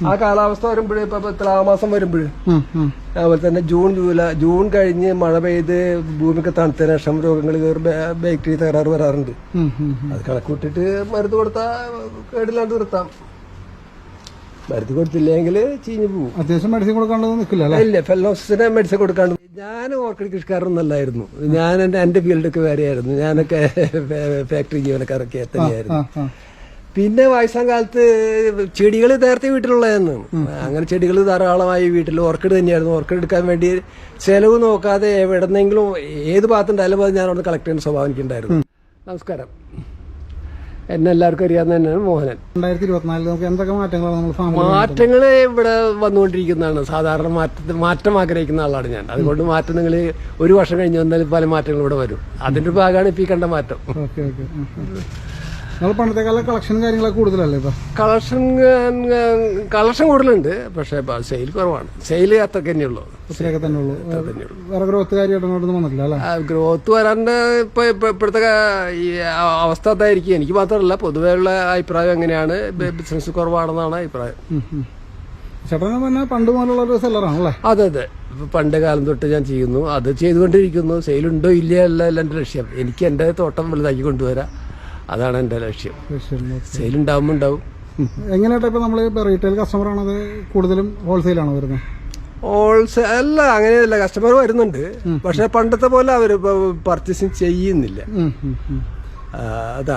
ആ കാലാവസ്ഥ വരുമ്പോഴേ ഇപ്പൊ തുലാമാസം വരുമ്പോഴേ. അതുപോലെ തന്നെ ജൂൺ ജൂലൈ ജൂൺ കഴിഞ്ഞ് മഴ പെയ്ത് ഭൂമിക്ക് തണുത്തതിന് ശേഷം രോഗങ്ങൾ ബാക്ടീരിയ തകരാറ് വരാറുണ്ട്. അത് കണക്കൂട്ടിട്ട് മരുന്ന് കൊടുത്താൽ കേടില്ലാണ്ട് നിർത്താം. മരുന്ന് കൊടുത്തില്ലെങ്കിൽ ചീഞ്ഞു പോകും അത്യാവശ്യം മെഡിസിൻ കൊടുക്കാണ്ട് നിൽക്കില്ല ഇല്ല ഫെലോസിന് മെഡിസിൻ കൊടുക്കാണ്ട് ഞാൻ ഓർക്കിഡ് കൃഷിക്കാരൊന്നല്ലായിരുന്നു ഞാൻ എന്റെ എന്റെ ഫീൽഡൊക്കെ വേറെയായിരുന്നു. ഞാനൊക്കെ ഫാക്ടറി ജീവനക്കാരൊക്കെ തന്നെയായിരുന്നു. ആ. പിന്നെ വയസ്സാം കാലത്ത് ചെടികൾ നേരത്തെ വീട്ടിലുള്ളതെന്ന്. അങ്ങനെ ചെടികൾ ധാരാളമായി വീട്ടിൽ ഓർക്കിഡ് തന്നെയായിരുന്നു. ഓർക്കിഡ് എടുക്കാൻ വേണ്ടി ചെലവ് നോക്കാതെ എവിടെന്നെങ്കിലും ഏത് ഭാഗത്തുണ്ടായാലും അത് ഞാൻ അവിടെ കളക്ട് ചെയ്യുന്ന സ്വഭാവം എനിക്കുണ്ടായിരുന്നു. നമസ്കാരം. എന്നെ എല്ലാവർക്കും അറിയാവുന്ന തന്നെയാണ് മോഹനൻ. രണ്ടായിരത്തി ഇരുപത്തിനാലിൽ നമുക്ക് എന്തൊക്കെ മാറ്റങ്ങളാണ് നമ്മൾ മാറ്റങ്ങൾ ഇവിടെ വന്നുകൊണ്ടിരിക്കുന്നതാണ്. സാധാരണ മാറ്റത്തിൽ മാറ്റം ആഗ്രഹിക്കുന്ന ആളാണ് ഞാൻ. അതുകൊണ്ട് മാറ്റം നിങ്ങൾ ഒരു വർഷം കഴിഞ്ഞ് വന്നാൽ പല മാറ്റങ്ങൾ ഇവിടെ വരും. അതിന്റെ ഭാഗമാണ് ഇപ്പൊ ഈ കണ്ട മാറ്റം. Okay okay. പണ്ടത്തെക്കാളും കളക്ഷൻ കാര്യങ്ങളൊക്കെ കൂടുതലല്ലേ ഇപ്പൊ? കളക്ഷൻ കളക്ഷൻ കൂടുതലുണ്ട്. പക്ഷെ സെയിൽ കുറവാണ്. സെയിൽ അത്രയ്ക്ക് തന്നെയുള്ളൂ ഇത്രയൊക്കെ തന്നെ ഉള്ളൂ. വേറെ ഗ്രോത്ത് കാര്യമായിട്ടൊന്നും വന്നിട്ടില്ല അല്ലേ? ഗ്രോത്ത് വരാണ്ട് ഇപ്പൊ ഇപ്പൊ- ഇപ്പോഴത്തെ ഈ അവസ്ഥ അതായിരിക്കും. എനിക്ക് മാത്രമല്ല പൊതുവെയുള്ള അഭിപ്രായം എങ്ങനെയാണ്? ബിസിനസ് കുറവാണെന്നാണ് അഭിപ്രായം. ചേട്ടൻ പണ്ട് മുതലുള്ള ഒരു സെല്ലറാണല്ലേ അതെ അതെ. പണ്ട് കാലം തൊട്ട് ഞാൻ ചെയ്യുന്നു. അത് ചെയ്തുകൊണ്ടിരിക്കുന്നു. സെയിലുണ്ടോ ഉണ്ടോ ഇല്ലയോ അല്ല എന്റെ ലക്ഷ്യം. എനിക്ക് എന്റെ തോട്ടം വലുതാക്കി കൊണ്ടുവരാം. അതാണ് എന്റെ ലക്ഷ്യം. സെയിൽ ഉണ്ടാവുമ്പോൾ ഉണ്ടാവും. എങ്ങനെയാട്ടെ ഇപ്പൊ നമ്മൾ റീറ്റെയിൽ കസ്റ്റമർ ആണത് കൂടുതലും ഹോൾസെയിലാണോ വരുന്നത്? ഹോൾസെയിൽ അല്ല അങ്ങനെയല്ല. കസ്റ്റമർ വരുന്നുണ്ട്. പക്ഷെ പണ്ടത്തെ പോലെ അവർ പർച്ചേസിങ് ചെയ്യുന്നില്ല.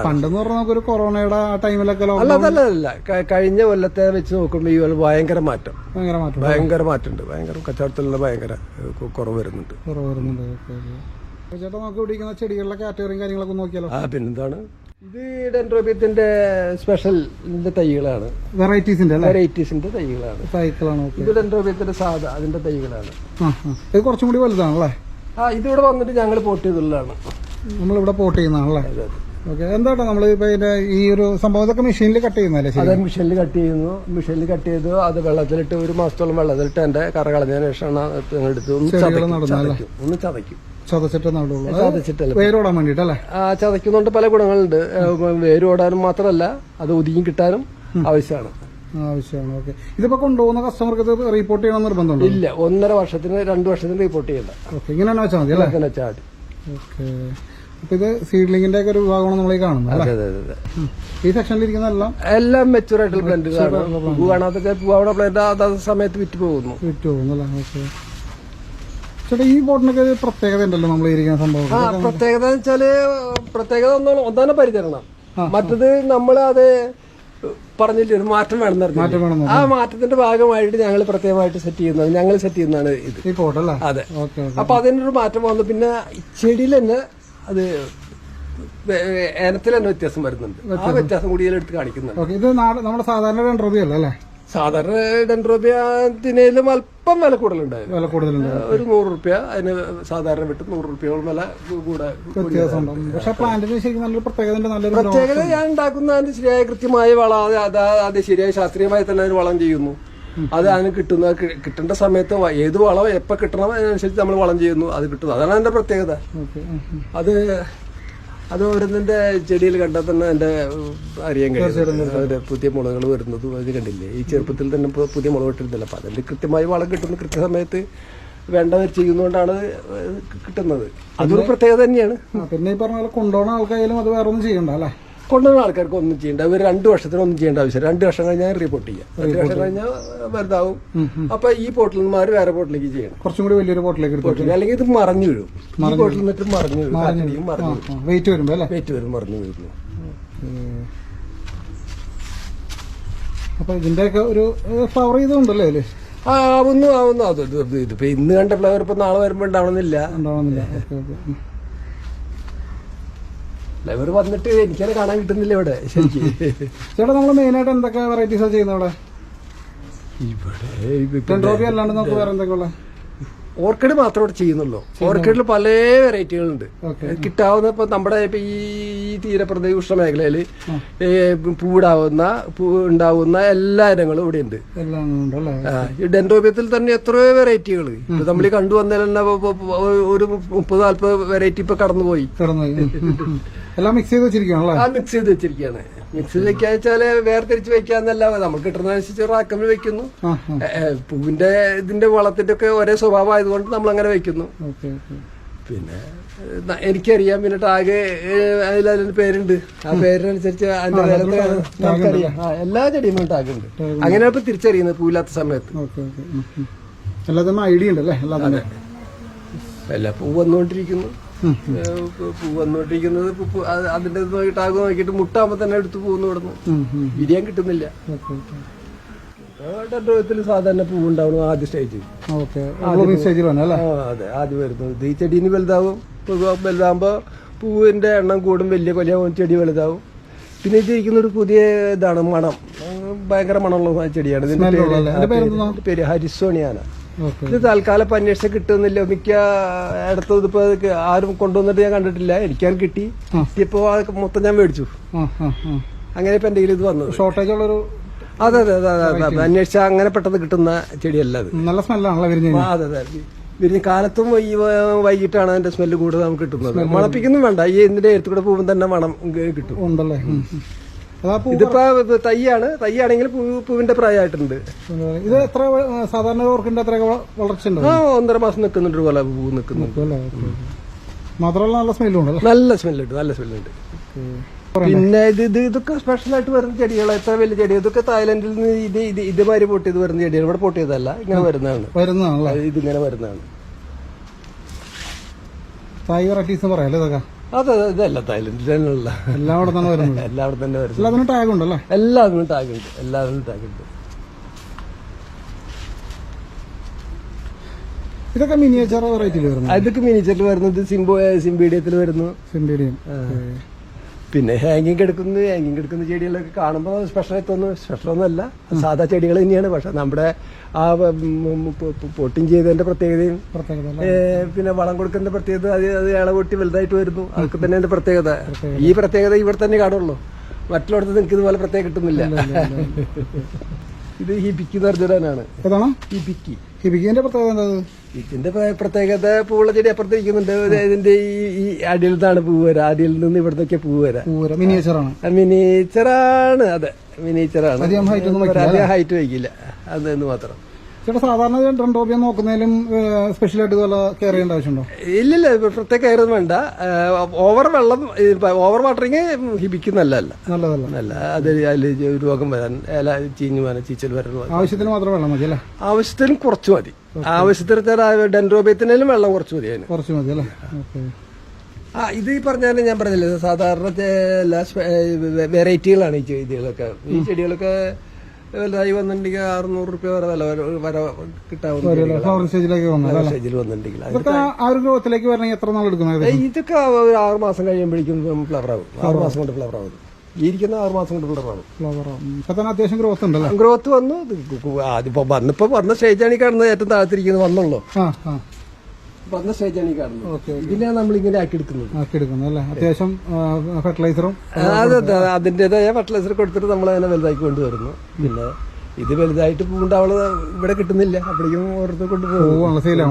പണ്ടെന്ന് പറഞ്ഞാൽ നമുക്കൊരു കൊറോണയുടെ ആ ടൈമിലൊക്കെ അല്ല അതല്ല അല്ല കഴിഞ്ഞ കൊല്ലത്തെ വെച്ച് നോക്കുമ്പോൾ ഈ കൊല്ലം ഭയങ്കര മാറ്റം. ഭയങ്കര മാറ്റം. ഭയങ്കര മാറ്റമുണ്ട്. ഭയങ്കര കച്ചവടത്തിലുള്ള ഭയങ്കര കുറവ് വരുന്നുണ്ട്. കുറവ് വരുന്നുണ്ട്. ചേട്ടാ നമുക്ക് ഇവിടെ ചെടികളുടെ കാറ്റഗറിയും കാര്യങ്ങളൊക്കെ നോക്കിയാലോ? ആ പിന്നെന്താണ്? ഇത് ഡെൻഡ്രോബിയത്തിന്റെ സ്പെഷ്യലിന്റെ തൈകളാണ്. വെറൈറ്റീസിന്റെ വെറൈറ്റീസിന്റെ തൈകളാണ്. തൈകളാണ് ഇത് ഡെൻഡ്രോബിയത്തിന്റെ സാധാ അതിന്റെ തൈകളാണ്. ഇത് കുറച്ചും കൂടി വലുതാണല്ലേ ആ ഇതിവിടെ വന്നിട്ട് ഞങ്ങൾ പോട്ട് ചെയ്തുള്ളതാണ്. നമ്മളിവിടെ പോട്ട് ചെയ്യുന്നതാണല്ലേ ഓക്കെ എന്താട്ടോ നമ്മൾ ഇപ്പൊ ഈ ഒരു സംഭവത്തൊക്കെ മെഷീനിൽ കട്ട് ചെയ്യുന്നതല്ലേ അതെ മെഷീനിൽ കട്ട് ചെയ്യുന്നു. മെഷീനിൽ കട്ട് ചെയ്തു. അത് വെള്ളത്തിലിട്ട് ഒരു മാസത്തോളം വെള്ളത്തിലിട്ട് എന്റെ കറ കളഞ്ഞതിന് ശേഷമാണ് എടുത്തു ഒന്ന് ചതയ്ക്കും. ഒന്ന് ചതയ്ക്കും. വേരോടാൻ വേണ്ടിട്ടല്ലേ? ചതയ്ക്കുന്നതുകൊണ്ട് പല ഗുണങ്ങളുണ്ട്. വേരോടാനും മാത്രമല്ല അത് ഒതുങ്ങി കിട്ടാനും ആവശ്യമാണ്. ആവശ്യമാണ്. ഓക്കെ. ഇതിപ്പോ കൊണ്ടുപോകുന്ന കസ്റ്റമർക്ക് റിപ്പോർട്ട് ചെയ്യണം നിർബന്ധമുണ്ടോ? ഇല്ല ഒന്നര വർഷത്തിന് രണ്ട് വർഷത്തിന് റിപ്പോർട്ട് ചെയ്യണ്ട. ഓക്കെ ഇങ്ങനെ തന്നെ വെച്ചാൽ മതി അല്ലേ? അങ്ങനെ ചാടി ഓക്കെ. അപ്പൊ ഇത് സീഡ്ലിങ്ങിന്റെ ഒക്കെ ഒരു വിഭാഗമാണ് നമ്മൾ ഈ കാണുന്നത് അല്ലേ? ഈ സെക്ഷനിൽ ഇരിക്കുന്ന എല്ലാം? മെച്ചൂർ ആയിട്ടുള്ള പ്ലാന്റ് കാണാത്ത കാണാത്തൊക്കെ പൂവാവിടെ പ്ലാന്റ് അതാത് സമയത്ത് വിറ്റ് പോകുന്നു. വിറ്റ് പോകുന്നല്ലേ ഓക്കെ. ചേട്ടാ ഈ ബോട്ടിനൊക്കെ ഒരു പ്രത്യേകത ഉണ്ടല്ലോ നമ്മൾ ഇരിക്കുന്ന സംഭവം. ആ പ്രത്യേകത എന്ന് വെച്ചാൽ പ്രത്യേകത ഒന്നാണ് ഒന്നാണ് പരിചരണം. മറ്റത് നമ്മൾ അത് പറഞ്ഞില്ലേ ഒരു മാറ്റം വേണം ആ മാറ്റത്തിന്റെ ഭാഗമായിട്ട് ഞങ്ങൾ പ്രത്യേകമായിട്ട് സെറ്റ് ചെയ്യുന്നത് ഞങ്ങൾ സെറ്റ് ചെയ്യുന്നതാണ് ഇത്. ഈ അതെ. അപ്പൊ അതിനൊരു മാറ്റം വന്നു. പിന്നെ ചെടിയിൽ തന്നെ അത് ഏനത്തിൽ തന്നെ വ്യത്യാസം വരുന്നുണ്ട്. ആ വ്യത്യാസം. കൂടി എടുത്ത് കാണിക്കുന്നുണ്ട്. ഇത് നമ്മുടെ സാധാരണ അല്ലേ? സാധാരണ ഡെൻഡ്രോബിയത്തിനേലും അല്പം വില കൂടുതലുണ്ടായിരുന്നു. വില ഒരു നൂറ് റുപ്യ അതിന് സാധാരണ വിട്ട് നൂറ് റുപ്യോളം വില കൂടെ പക്ഷെ പ്ലാന്റിന് ശരിക്കും നല്ലൊരു പ്രത്യേകത നല്ലൊരു പ്രത്യേകത ഞാൻ ഉണ്ടാക്കുന്നതിന് ശരിയായ കൃത്യമായ വളം അത് അത് ശരിയായ ശാസ്ത്രീയമായി തന്നെ അതിന് വളം ചെയ്യുന്നു. അത് അതിന് കിട്ടുന്ന കിട്ടേണ്ട സമയത്ത് ഏത് വളം എപ്പോൾ കിട്ടണം അതിനനുസരിച്ച് നമ്മൾ വളം ചെയ്യുന്നു അത് കിട്ടുന്നു. അതാണ് അതിന്റെ പ്രത്യേകത. അത് അത് ഓരോന്നിന്റെ ചെടിയിൽ കണ്ടാൽ തന്നെ എന്റെ അറിയാൻ കഴിയും. പുതിയ മുളകൾ വരുന്നതും അത് കണ്ടില്ലേ? ഈ ചെറുപ്പത്തിൽ തന്നെ ഇപ്പൊ പുതിയ മുളക് ഇട്ടിരുന്നില്ല. അപ്പൊ അതിന്റെ കൃത്യമായി വളം കിട്ടുന്ന കൃത്യസമയത്ത് വേണ്ടവർ ചെയ്യുന്നതുകൊണ്ടാണ് ഇത് കിട്ടുന്നത്. അതൊരു പ്രത്യേകത തന്നെയാണ്. പിന്നെ ഈ പറഞ്ഞ പോലെ കൊണ്ടുപോകുന്ന ആൾക്കായാലും അത് വേറെ ഒന്നും ചെയ്യണ്ട അല്ലേ? കൊണ്ടുവന്ന ആൾക്കാർക്ക് ഒന്നും ചെയ്യേണ്ട. ഒരു രണ്ട് വർഷത്തിന് ഒന്നും ചെയ്യേണ്ട ആവശ്യമില്ല. രണ്ട് വർഷം കഴിഞ്ഞാൽ റിപ്പോർട്ട് ചെയ്യാം. രണ്ട് വർഷം കഴിഞ്ഞാൽ വലുതാവും. അപ്പൊ ഈ പോർട്ടലിന്മാർ വേറെ പോർട്ടലേക്ക് ചെയ്യണം. കുറച്ചും കൂടി വലിയൊരു പോർട്ടലേക്ക് എടുത്തു അല്ലെങ്കിൽ ഇത് മറിഞ്ഞു വീഴും ഈ പോർട്ടലിൽ നിന്നിട്ട് മറിഞ്ഞു വീഴും മറിഞ്ഞു വെയിറ്റ് വരുമ്പോ അല്ലേ? വെയിറ്റ് വരും മറിഞ്ഞു വീഴുന്നു അപ്പൊ ഇതിന്റെയൊക്കെ ഒരു ഫ്ലവർ ചെയ്തുണ്ടല്ലോ അല്ലേ ആവുന്നു ആവുന്നു. അത് ഇത് ഇത് ഇതിപ്പോ ഇന്ന് കണ്ട ഫ്ലവർ ഇപ്പൊ നാളെ വരുമ്പോ ഉണ്ടാവണമെന്നില്ല. ഉണ്ടാവണമെന്നില്ല. ഫ്ലവർ വന്നിട്ട് എനിക്കത് കാണാൻ കിട്ടുന്നില്ല ഇവിടെ ശരിക്കും. ചേട്ടാ നമ്മൾ മെയിൻ ആയിട്ട് എന്തൊക്കെ വെറൈറ്റീസ് ചെയ്യുന്നത് ഇവിടെ? ഇവിടെ ഇപ്പൊ ഡെൻഡ്രോബി അല്ലാണ്ട് നമുക്ക് വേറെ എന്തൊക്കെ ഉള്ളത് ഓർക്കിഡ് മാത്രം ഇവിടെ ചെയ്യുന്നുള്ളൂ. ഓർക്കിഡിൽ പല വെറൈറ്റികളുണ്ട് കിട്ടാവുന്ന ഇപ്പൊ നമ്മുടെ ഇപ്പൊ ഈ തീരപ്രദേശ ഉഷ്ണ മേഖലയിൽ പൂവിടാവുന്ന പൂ ഉണ്ടാവുന്ന എല്ലാ ഇനങ്ങളും ഇവിടെ ഉണ്ട് ഈ ഡെൻഡോബിയത്തിൽ തന്നെ എത്രയോ വെറൈറ്റികൾ ഇപ്പൊ നമ്മൾ കണ്ടുവന്നതിൽ തന്നെ ഒരു മുപ്പത് നാല്പത് വെറൈറ്റി ഇപ്പൊ കടന്നുപോയി. കിടന്നു എല്ലാം മിക്സ് ചെയ്ത് വെച്ചിരിക്കുകയാണല്ലേ? ആ മിക്സ് ചെയ്ത് വെച്ചിരിക്കുകയാണ്. മിക്സ് ചെയ്ത് വെക്കാന്ന് വെച്ചാൽ വേർതിരിച്ച് വെക്കാന്നല്ല നമുക്ക് കിട്ടുന്നതനുസരിച്ച് റാക്കമിൽ വെക്കുന്നു. പൂവിന്റെ ഇതിന്റെ വളത്തിന്റെ ഒക്കെ ഒരേ സ്വഭാവം ആയതുകൊണ്ട് നമ്മൾ അങ്ങനെ വെക്കുന്നു പിന്നെ എനിക്കറിയാം. പിന്നെ ടാഗ് അതിൽ അതിന്റെ പേരുണ്ട്. ആ പേരിനനുസരിച്ച് അതിന്റെ നേരത്തെ നമുക്കറിയാം. എല്ലാ ചെടിയും ടാഗ് ഉണ്ട്. അങ്ങനെയാണ് ഇപ്പൊ തിരിച്ചറിയുന്നത് പൂവില്ലാത്ത സമയത്ത്. എല്ലാത്തിനും ഐഡിയ ഉണ്ട് അല്ലേ എല്ലാ പൂ വന്നുകൊണ്ടിരിക്കുന്നു. വന്നുകൊണ്ടിരിക്കുന്നത് അത് അതിന്റെ ടാഗ് നോക്കിയിട്ട് മുട്ടാകുമ്പോ തന്നെ എടുത്ത് പോകുന്നു ഇവിടുന്ന് വിരിയാൻ കിട്ടുന്നില്ല. Okay okay. ഡെൻഡ്രോയത്തിൽ സാധാരണ പൂ. ഉണ്ടാവുന്നു ആദ്യ സ്റ്റേജിൽ അല്ലേ? അതെ. ആദ്യം വരുന്നത്. ഇത് ഈ ചെടീന് വലുതാവും പൂ വലുതാകുമ്പോ പൂവിന്റെ എണ്ണം കൂടും വലിയ കൊലയാവും ചെടി വലുതാവും. പിന്നെ ഇത് ഇരിക്കുന്ന ഒരു പുതിയ ഇതാണ് മണം. ഭയങ്കര മണമുള്ള ചെടിയാണ്. ഇതിന്റെ പേര് ഉള്ളതല്ലേ? ഇത് തൽക്കാലം ഇപ്പൊ അന്വേഷിച്ച കിട്ടുന്നില്ല. മിക്ക ഇടത്തും ഇതിപ്പോ ആരും കൊണ്ടുവന്നിട്ട് ഞാൻ കണ്ടിട്ടില്ല. എനിക്കാൻ കിട്ടി. ഇപ്പൊ മൊത്തം ഞാൻ മേടിച്ചു. അങ്ങനെ ഇപ്പൊ എന്തെങ്കിലും ഇത് വന്നത്. ഷോർട്ടേജ് ഉള്ളൊരു അതെ അതെ അതെ അതെ അതെ. അന്വേഷിച്ച അങ്ങനെ പെട്ടെന്ന് കിട്ടുന്ന ചെടിയല്ല അത്. നല്ല സ്മെല്ലാണല്ലോ വിരിഞ്ഞ് അതെ അതെ വിരിഞ്ഞ് കാലത്തും വൈകിട്ടാണ് അതിന്റെ സ്മെല്ല് കൂടുതൽ നമുക്ക് കിട്ടുന്നത്. മണപ്പിക്കുന്നു വേണ്ട. ഈ ഇതിന്റെ എടുത്തുകൂടെ പോകുമ്പോൾ തന്നെ മണം കിട്ടും. ഉണ്ടല്ലേ? ഇതിപ്പോ ഇത് തൈയാണ് തൈയാണെങ്കിൽ പൂവിന്റെ പ്രായമായിട്ടുണ്ട്. ഇത് എത്ര സാധാരണ ഓർക്കിന്റെ അത്ര വളർച്ച ആ ഒന്നര മാസം നിൽക്കുന്നുണ്ട് പോലെ പൂ നിൽക്കുന്നുണ്ട് മാത്രമല്ല നല്ല സ്മെല്ലുണ്ട് നല്ല സ്മെല്ലുണ്ട് നല്ല സ്മെല്ലുണ്ട് പിന്നെ ഇത് ഇത് ഇതൊക്കെ സ്പെഷ്യലായിട്ട് വരുന്ന ചെടികളാണ് എത്ര വലിയ ചെടി ഇതൊക്കെ തായ്ലൻഡിൽ നിന്ന് ഇത് ഇത് ഇതുമാതിരി പൊട്ടിയത് വരുന്ന ചെടികൾ ഇവിടെ പൊട്ടിയതല്ല ഇങ്ങനെ വരുന്നതാണ്. വരുന്നതാണ് ഇത് ഇതിങ്ങനെ വരുന്നതാണ്. തായ് വെറൈറ്റീസ് പറയാല്ലേ ഇതൊക്കെ? അതെ അതെ ഇതല്ല തായ്ലൻഡിൽ തന്നെയുള്ള എല്ലാം അവിടെ തന്നെ വരുന്നത്. എല്ലാവിടെ തന്നെ വരുന്നത്. എല്ലാത്തിനും ടാഗ് ഉണ്ടല്ലേ? എല്ലാത്തിനും ടാഗുണ്ട് എല്ലാത്തിനും ടാഗുണ്ട് ഇതൊക്കെ മിനിയേച്ചർ വെറൈറ്റിയിൽ വരുന്നത്? അതൊക്കെ മിനിയേച്ചറിൽ വരുന്നത് സിംബോ സിംബീഡിയത്തിൽ വരുന്നു. സിംബേഡിയം. പിന്നെ ഹാങ്ങിങ് കിടക്കുന്ന ഹാങ്ങിങ് കിടക്കുന്ന ചെടികളൊക്കെ കാണുമ്പോൾ സ്പെഷ്യൽ തോന്നുന്നു. സ്പെഷ്യൽ ഒന്നുമല്ല സാധാ ചെടികൾ തന്നെയാണ്. പക്ഷെ നമ്മുടെ ആ പൊട്ടിങ് ചെയ്തതിന്റെ പ്രത്യേകതയും പ്രത്യേകത പിന്നെ വളം കൊടുക്കുന്ന പ്രത്യേകത അത് അത് ഇള പൊട്ടി വലുതായിട്ട് വരുന്നു. അതൊക്കെ തന്നെ അതിന്റെ പ്രത്യേകത. ഈ പ്രത്യേകത ഇവിടെ തന്നെ കാണുള്ളൂ. മറ്റുള്ളടത്ത് നിങ്ങൾക്ക് ഇതുപോലെ പ്രത്യേകം കിട്ടുന്നില്ല. ഇത് ഹിബിക്ക് നിർജനാണ് ഏതാണ്? ഹിബിക്കി. ഹിബിക്കിന്റെ പ്രത്യേകത എന്താ? ഇതിന്റെ പ്ര- പ്രത്യേകത പൂവുള്ള ചെടി അപ്പുറത്ത് ഇരിക്കുന്നുണ്ട് ഇതിന്റെ ഈ ഈ അടിയിൽ നിന്നാണ് പൂവര വരാ. അടിയിൽ നിന്ന് ഇവിടത്തൊക്കെ വരാ. മിനിയേച്ചറാണ് മിനിയേച്ചറാണ് അതെ മിനിയേച്ചറാണ് ഹൈറ്റ് വയ്ക്കില്ല അത് എന്ന് മാത്രം. ചേട്ടാ സാധാരണ ഡ്രണ്ടോബിയം നോക്കുന്നതിലും സ്പെഷ്യൽ ആയിട്ട് ഇതുപോലെ കെയർ ചെയ്യേണ്ട ആവശ്യമുണ്ടോ? ഇല്ലില്ല പ്രത്യേക പ്രത്യേക കയറൊന്നും വേണ്ട. ഓവർ വെള്ളം ഓവർ വാട്ടറിങ് ഹിബിക്കുന്നല്ല നല്ലതല്ല. അല്ല അത് അതിൽ രോഗം വരാൻ ഇല ചീഞ്ഞു വരാൻ ചീച്ചൽ വരാൻ ആവശ്യത്തിന് മാത്രം വെള്ളം മതി അല്ലേ? ആവശ്യത്തിന് കുറച്ച് മതി. ആവശ്യത്തിന് ഡെൻഡ്രോബിയത്തിനും വെള്ളം കുറച്ച് മതി അതിന്. കുറച്ച് മതി അല്ലേ? ഓക്കെ. ആ ഇത് ഈ പറഞ്ഞാൽ ഞാൻ പറഞ്ഞില്ലേ സാധാരണ എല്ലാ വെറൈറ്റികളാണ് ഈ ചെടികളൊക്കെ. ഈ ചെടികളൊക്കെ വലുതായി വന്നിട്ടുണ്ടെങ്കിൽ അറുന്നൂറ് റുപ്യ വരെ വില വര- കിട്ടാവുന്ന സ്റ്റേജിലേക്ക് വന്നത് സ്റ്റേജിൽ വന്നിട്ടുണ്ടെങ്കിൽ ഇതൊക്കെ ആ ഒരു ഗ്രോത്തിലേക്ക് വരണമെങ്കിൽ എത്ര നാൾ എടുക്കുന്നത് ഇതൊക്കെ ഒരു ആറ് മാസം കഴിയുമ്പോഴേക്കും ഫ്ലവർ ആവും. ആറ് മാസം കൊണ്ട് ഫ്ലവർ ആവും. ഇരിക്കുന്ന ആറ് മാസം കൊണ്ട് ഫ്ലവർ ആവും. ഫ്ലവർ ഇപ്പൊ തന്നെ അത്യാവശ്യം ഗ്രോത്ത് ഉണ്ടല്ലോ? ഗ്രോത്ത് വന്നു. അതിപ്പോ വന്നിപ്പോ വന്ന സ്റ്റേജാണ് ഈ കാണുന്നത് ഏറ്റവും താഴ്ത്തിരിക്കുന്നത് വന്നുള്ളൂ. വന്ന സ്റ്റേജാണ് ഈ കാണുന്നത്. ഇതിനെയാണ് നമ്മൾ ഇങ്ങനെ ആക്കി എടുക്കുന്നത് ആക്കി എടുക്കുന്നത് അല്ലേ? അത്യാവശ്യം ഫെർട്ടിലൈസറും അതെ അതെ അതിന്റെതായ ഫെർട്ടിലൈസർ കൊടുത്തിട്ട് നമ്മൾ അതിനെ വലുതാക്കി കൊണ്ടുവരുന്നു. പിന്നെ ഇത് വലുതായിട്ട് പൂണ്ടാവൾ ഇവിടെ കിട്ടുന്നില്ല. അപ്പോഴേക്കും ഓരോരുത്തർ കൊണ്ടുപോകും. സെയിൽ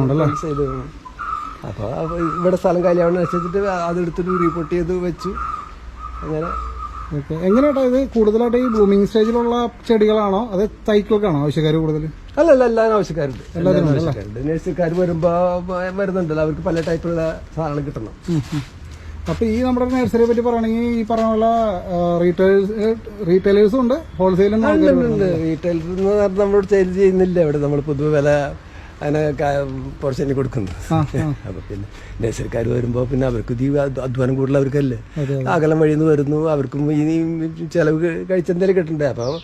അപ്പൊ ഇവിടെ സ്ഥലം കാലിയാവണം അനുസരിച്ചിട്ട് അതെടുത്തിട്ട് റീപോർട്ട് ചെയ്ത് വെച്ചു. അങ്ങനെ ഓക്കെ. എങ്ങനെയാട്ടോ ഇത്? കൂടുതലായിട്ട് ഈ ബ്ലൂമിംഗ് സ്റ്റേജിലുള്ള ചെടികളാണോ? അത് തൈക്കൊക്കെയാണോ ആവശ്യക്കാർ കൂടുതൽ അല്ല അല്ല എല്ലാവരും ആവശ്യക്കാരുണ്ട്. എല്ലാവരും ആവശ്യക്കാരുണ്ട്. നഴ്സറിക്കാർ വരുമ്പോ വരുന്നുണ്ടല്ലോ. അവർക്ക് പല ടൈപ്പുള്ള സാധനങ്ങൾ കിട്ടണം. അപ്പൊ ഈ നമ്മുടെ നഴ്സറിയെ പറ്റി പറയുകയാണെങ്കിൽ ഈ പറഞ്ഞ പോലെ റീറ്റെയിൽസ് റീറ്റെയിലേഴ്സും ഉണ്ട്. ഹോൾസെയിലും റീറ്റെയിലർ നമ്മളോട് സെയിൽ ചെയ്യുന്നില്ല. ഇവിടെ നമ്മൾ പൊതുവെ വില അതിനെ പോർഷന് കൊടുക്കുന്നത്. ആ ആ. അപ്പൊ പിന്നെ നഴ്സറിക്കാർ വരുമ്പോ പിന്നെ അവർക്ക് ഈ അധ്വ- അധ്വാനം കൂടുതൽ അവർക്കല്ലേ അകലം വഴിയിൽ നിന്ന് വരുന്നു അവർക്കും ഇനി ചെലവ് കഴിച്ചെന്തെങ്കിലും കിട്ടണ്ടേ? അപ്പൊ